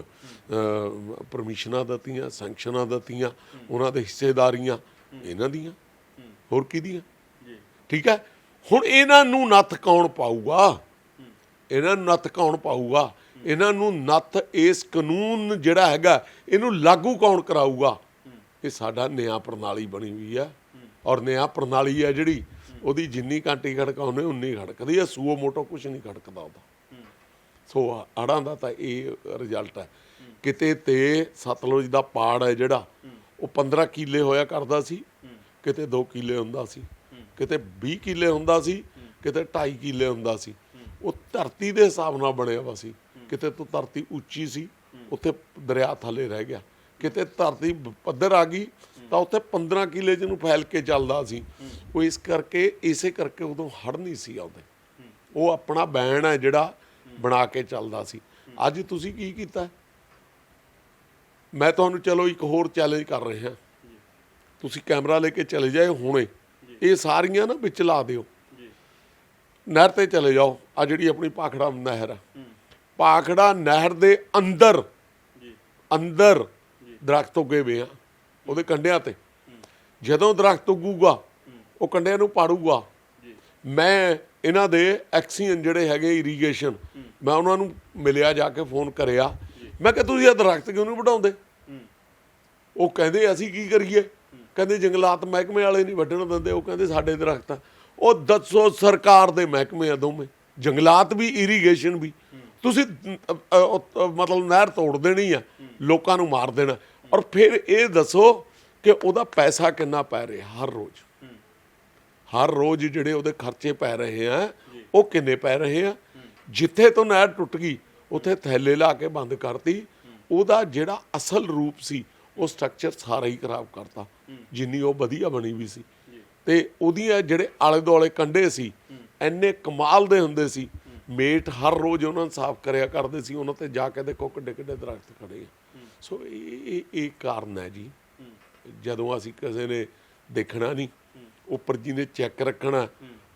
ਪਰਮਿਸ਼ਨਾਂ ਦਿੱਤੀਆਂ ਸੈਂਕਸ਼ਨਾਂ ਦਿੱਤੀਆਂ ਉਹਨਾਂ ਦੇ ਹਿੱਸੇਦਾਰੀਆਂ ਇਹਨਾਂ ਦੀਆਂ। ਹੋਰ ਕਿਹਦੀਆਂ? ਠੀਕ ਹੈ? ਹੁਣ ਇਹਨਾਂ ਨੂੰ ਨੱਥ ਕੌਣ ਪਾਊਗਾ? ਇਹਨਾਂ ਨੂੰ ਨੱਥ ਕੌਣ ਪਾਊਗਾ? ਇਹਨਾਂ ਨੂੰ ਨੱਥ ਇਸ ਕਾਨੂੰਨ ਜਿਹੜਾ ਹੈਗਾ, ਇਹਨੂੰ ਲਾਗੂ ਕੌਣ ਕਰਾਊਗਾ? ਇਹ ਸਾਡਾ ਨਿਆਂ ਪ੍ਰਣਾਲੀ ਬਣੀ ਹੋਈ ਆ ਔਰ ਨਿਆਂ ਪ੍ਰਣਾਲੀ ਆ ਜਿਹੜੀ, ਉਹਦੀ ਜਿੰਨੀ ਕਾਂਟੀ ਖੜਕਾਉਂਦੇ ਉਨੀ ਖੜਕਦੀ ਆ ਸੂਓ ਮੋਟੋ ਕੁਝ ਨਹੀਂ ਖੜਕਦਾ ਉਹਦਾ। ਸੋ ਅੜਾਂ ਦਾ ਤਾਂ ਇਹ ਰਿਜ਼ਲਟ ਹੈ। ਕਿਤੇ ਤੇ ਸਤਲੁਜ ਦਾ ਪਾੜ ਹੈ ਜਿਹੜਾ, ਉਹ 15 ਕਿੱਲੇ ਹੋਇਆ ਕਰਦਾ ਸੀ। ਕਿਤੇ 2 ਕਿੱਲੇ ਹੁੰਦਾ ਸੀ। ਕਿਤੇ 20 ਕਿੱਲੇ ਹੁੰਦਾ ਸੀ। ਕਿਤੇ 2.5 ਕਿੱਲੇ ਹੁੰਦਾ ਸੀ। ਉਹ ਧਰਤੀ ਦੇ ਹਿਸਾਬ ਨਾਲ ਬਣਿਆ ਵਾ ਸੀ। ਕਿਤੇ ਤੋਂ ਧਰਤੀ ਉੱਚੀ ਸੀ ਉੱਥੇ ਦਰਿਆ ਥੱਲੇ ਰਹਿ ਗਿਆ। ਕਿਤੇ ਧਰਤੀ ਪੱਧਰ ਆ ਗਈ ਤਾਂ ਉੱਥੇ 15 ਕਿਲੇ ਜਿਹਨੂੰ ਫੈਲ ਕੇ ਚੱਲਦਾ ਸੀ। ਉਹ ਇਸ ਕਰਕੇ ਇਸੇ ਕਰਕੇ ਉਦੋਂ ਹੜ ਨਹੀਂ ਸੀ ਆਉਂਦੇ। ਉਹ ਆਪਣਾ ਬੈਣ ਹੈ ਜਿਹੜਾ ਬਣਾ ਕੇ ਚੱਲਦਾ ਸੀ। ਅੱਜ ਤੁਸੀਂ ਕੀ ਕੀਤਾ? ਮੈਂ ਤੁਹਾਨੂੰ ਚਲੋ ਇੱਕ ਹੋਰ ਚੈਲੰਜ ਕਰ ਰਿਹਾ। ਤੁਸੀਂ ਕੈਮਰਾ ਲੈ ਕੇ ਚਲੇ ਜਾਏ ਹੁਣੇ। ਇਹ ਸਾਰੀਆਂ ਨਾ ਵਿੱਚ ਲਾ ਦਿਓ। ਨਹਿਰ ਤੇ ਚਲੇ ਜਾਓ। ਆ ਜਿਹੜੀ ਆਪਣੀ ਪਾਖੜਾ ਨਹਿਰ ਆ। ਪਾਖੜਾ ਨਹਿਰ ਦੇ ਅੰਦਰ ਅੰਦਰ ਦਰਖਤ ਉੱਗੇ ਵੇ ਆ। ਉਹਦੇ ਕੰਢਿਆਂ ਤੇ। ਜਦੋਂ ਦਰਖਤ ਉੱਗੂਗਾ ਉਹ ਕੰਢਿਆਂ ਨੂੰ ਪਾੜੂਗਾ। ਮੈਂ ਇਹਨਾਂ ਦੇ ਐਕਸੀਅਨ ਜਿਹੜੇ ਹੈਗੇ ਇਰੀਗੇਸ਼ਨ ਮੈਂ ਉਹਨਾਂ ਨੂੰ ਮਿਲਿਆ ਜਾ ਕੇ ਫੋਨ ਕਰਿਆ। ਮੈਂ ਕਿਹਾ ਤੁਸੀਂ ਇਹ ਦਰਖਤ ਕਿਉਂ ਨਹੀਂ ਵਢਾਉਂਦੇ? ਉਹ ਕਹਿੰਦੇ ਅਸੀਂ ਕੀ ਕਰੀਏ? ਕਹਿੰਦੇ ਜੰਗਲਾਤ ਮਹਿਕਮੇ ਵਾਲੇ ਨਹੀਂ ਵੱਢਣ ਦਿੰਦੇ। ਉਹ ਕਹਿੰਦੇ ਸਾਡੇ ਦਰਖਤ ਆ। ਉਹ ਦੱਸੋ ਸਰਕਾਰ ਦੇ ਮਹਿਕਮੇ ਆ ਦੋਵੇਂ। ਜੰਗਲਾਤ ਵੀ ਇਰੀਗੇਸ਼ਨ ਵੀ। ਤੁਸੀਂ ਮਤਲਬ ਨਹਿਰ ਤੋੜ ਦੇਣੀ ਆ ਲੋਕਾਂ ਨੂੰ ਮਾਰ ਦੇਣਾ। ਔਰ ਫਿਰ ਇਹ ਦੱਸੋ ਕਿ ਉਹਦਾ ਪੈਸਾ ਕਿੰਨਾ ਪੈ ਰਿਹਾ ਹਰ ਰੋਜ਼। ਹਰ ਰੋਜ਼ ਜਿਹੜੇ ਉਹਦੇ ਖਰਚੇ ਪੈ ਰਹੇ ਆ ਉਹ ਕਿੰਨੇ ਪੈ ਰਹੇ ਆ? ਜਿੱਥੇ ਤੋਂ ਨਹਿਰ ਟੁੱਟ ਗਈ ਉੱਥੇ ਥੈਲੇ ਲਾ ਕੇ ਬੰਦ ਕਰਤੀ। ਉਹਦਾ ਜਿਹੜਾ ਅਸਲ ਰੂਪ ਸੀ ਉਹ ਸਟਰਕਚਰ ਸਾਰਾ ਹੀ ਖਰਾਬ ਕਰਤਾ। ਜਿੰਨੀ ਉਹ ਵਧੀਆ ਬਣੀ ਵੀ ਸੀ। ਤੇ ਉਹਦੀਆਂ ਜਿਹੜੇ ਆਲੇ ਦੁਆਲੇ ਕੰਡੇ ਸੀ ਐਨੇ ਕਮਾਲ ਦੇ ਹੁੰਦੇ ਸੀ, ਮੇਟ ਹਰ ਰੋਜ਼ ਉਹਨਾਂ ਨੂੰ ਸਾਫ਼ ਕਰਿਆ ਕਰਦੇ ਸੀ, ਉਹਨਾਂ ਤੇ ਜਾ ਕੇ ਦੇਖੋ ਕਿੱਡੇ ਕਿੱਡੇ ਦਰਖਤ ਖੜੇ ਆ। ਸੋ ਇਹ, ਇਹ- ਕਾਰਨ ਹੈ ਜੀ। ਜਦੋਂ ਅਸੀਂ ਕਿਸੇ ਨੇ ਦੇਖਣਾ ਨਹੀਂ, ਉੱਪਰ ਜਿਹਨੇ ਚੈੱਕ ਰੱਖਣਾ,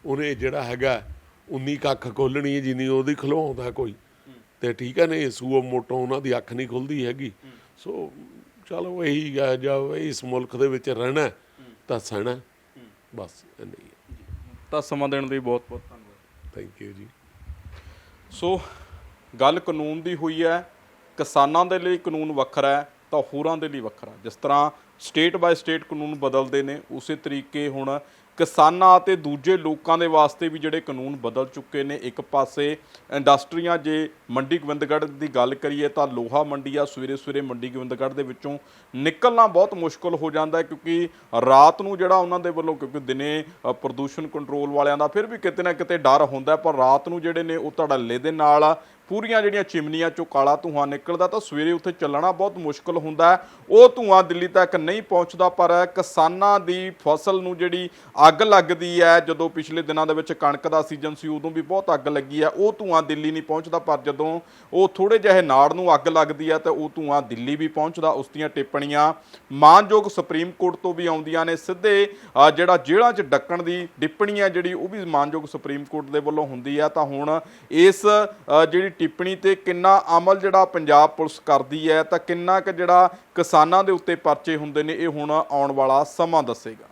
ਉਹਨੇ ਜਿਹੜਾ ਹੈਗਾ 19 ਕੱਖ ਖੋਲਣੀ ਜਿੰਨੀ ਉਹਦੀ ਖਲਵਾਉਂਦਾ ਕੋਈ। ਤੇ ਠੀਕ ਹੈ ਨੇ ਸੂਓ ਮੋਟੋ ਉਹਨਾਂ ਦੀ ਅੱਖ ਨਹੀਂ ਖੁੱਲਦੀ ਹੈਗੀ। ਸੋ ਚਲੋ ਇਹੀ ਹੈ ਇਸ ਮੁਲਕ ਦੇ ਵਿੱਚ ਰਹਿਣਾ, ਤਾਂ ਸਹਿਣਾ। ਬਸ ਇੰਨਾ। ਹੀ ਹੈ ਤਾਂ ਸਮਾਂ ਦੇਣ ਲਈ ਬਹੁਤ ਬਹੁਤ ਧੰਨਵਾਦ। ਥੈਂਕ ਯੂ ਜੀ। ਸੋ ਗੱਲ ਕਾਨੂੰਨ ਦੀ ਹੋਈ ਹੈ ਕਿਸਾਨਾਂ ਦੇ ਲਈ ਕਾਨੂੰਨ ਵੱਖਰਾ ਹੈ ਤਾਂ ਹੋਰਾਂ ਦੇ ਲਈ ਵੱਖਰਾ। ਜਿਸ ਤਰ੍ਹਾਂ ਸਟੇਟ ਬਾਈ ਸਟੇਟ ਕਾਨੂੰਨ ਬਦਲਦੇ ਨੇ ਉਸੇ ਤਰੀਕੇ ਹੁਣ ਕਿਸਾਨਾਂ ਅਤੇ ਦੂਜੇ ਲੋਕਾਂ ਦੇ ਵਾਸਤੇ ਵੀ ਜਿਹੜੇ ਕਾਨੂੰਨ ਬਦਲ ਚੁੱਕੇ ਨੇ, ਇੱਕ ਪਾਸੇ ਇੰਡਸਟਰੀਆਂ ਜੇ ਮੰਡੀ ਗੋਬਿੰਦਗੜ੍ਹ ਦੀ ਗੱਲ ਕਰੀਏ ਤਾਂ ਲੋਹਾ ਮੰਡੀ ਆ, ਸਵੇਰੇ ਸਵੇਰੇ ਮੰਡੀ ਗੋਬਿੰਦਗੜ੍ਹ ਦੇ ਵਿੱਚੋਂ ਨਿਕਲਣਾ ਬਹੁਤ ਮੁਸ਼ਕਲ ਹੋ ਜਾਂਦਾ ਹੈ ਕਿਉਂਕਿ ਰਾਤ ਨੂੰ ਜਿਹੜਾ ਉਹਨਾਂ ਦੇ ਵੱਲੋਂ ਕਿਉਂਕਿ ਦਿਨੇ ਪ੍ਰਦੂਸ਼ਣ ਕੰਟਰੋਲ ਵਾਲਿਆਂ ਦਾ ਫਿਰ ਵੀ ਕਿਤੇ ਨਾ ਕਿਤੇ ਡਰ ਹੁੰਦਾ ਪਰ ਰਾਤ ਨੂੰ ਜਿਹੜੇ ਨੇ ਉਹ ਧੜੱਲੇ ਦੇ ਨਾਲ ਪੂਰੀਆਂ ਜਿਹੜੀਆਂ ਚਿਮਨੀਆਂ ਚੋਂ ਕਾਲਾ ਧੂਆਂ ਨਿਕਲਦਾ ਤਾਂ ਸਵੇਰੇ ਉੱਥੇ ਚੱਲਣਾ ਬਹੁਤ ਮੁਸ਼ਕਲ ਹੁੰਦਾ ਉਹ ਧੂਆਂ ਦਿੱਲੀ ਤੱਕ ਨਹੀਂ ਪਹੁੰਚਦਾ, ਪਰ ਕਿਸਾਨਾਂ ਦੀ ਫਸਲ ਨੂੰ ਜਿਹੜੀ ਅੱਗ ਲੱਗਦੀ ਹੈ, ਜਦੋਂ ਪਿਛਲੇ ਦਿਨਾਂ ਦੇ ਵਿੱਚ ਕਣਕ ਦਾ ਸੀਜ਼ਨ ਸੀ, ਉਦੋਂ ਵੀ ਬਹੁਤ ਅੱਗ ਲੱਗੀ ਹੈ। ਉਹ ਧੂਆਂ ਦਿੱਲੀ ਨਹੀਂ ਪਹੁੰਚਦਾ, ਪਰ ਜਦੋਂ ਉਹ ਥੋੜੇ ਜਿਹੇ ਨਾੜ ਨੂੰ ਅੱਗ ਲੱਗਦੀ ਹੈ, ਤਾਂ ਉਹ ਧੂਆਂ ਦਿੱਲੀ ਵੀ ਪਹੁੰਚਦਾ, ਉਸ ਦੀਆਂ ਟਿੱਪਣੀਆਂ ਮਾਨਯੋਗ ਸੁਪਰੀਮ ਕੋਰਟ ਤੋਂ ਵੀ ਆਉਂਦੀਆਂ ਨੇ। ਸਿੱਧੇ ਜਿਹੜਾ ਜੇਲ੍ਹਾਂ 'ਚ ਡੱਕਣ ਦੀ ਟਿੱਪਣੀ ਹੈ, ਜਿਹੜੀ ਉਹ ਵੀ ਮਾਨਯੋਗ ਸੁਪਰੀਮ ਕੋਰਟ ਦੇ ਵੱਲੋਂ ਹੁੰਦੀ ਹੈ। ਤਾਂ ਹੁਣ ਇਸ ਜਿਹੜੀ ਟਿੱਪਣੀ ਤੇ ਕਿੰਨਾ ਅਮਲ ਜਿਹੜਾ ਪੰਜਾਬ ਪੁਲਿਸ ਕਰਦੀ ਹੈ ਤਾਂ ਕਿੰਨਾ ਕੁ ਜਿਹੜਾ ਕਿਸਾਨਾਂ ਦੇ ਉੱਤੇ ਪਰਚੇ ਹੁੰਦੇ ਨੇ, ਇਹ ਹੁਣ ਆਉਣ ਵਾਲਾ ਸਮਾਂ ਦੱਸੇਗਾ।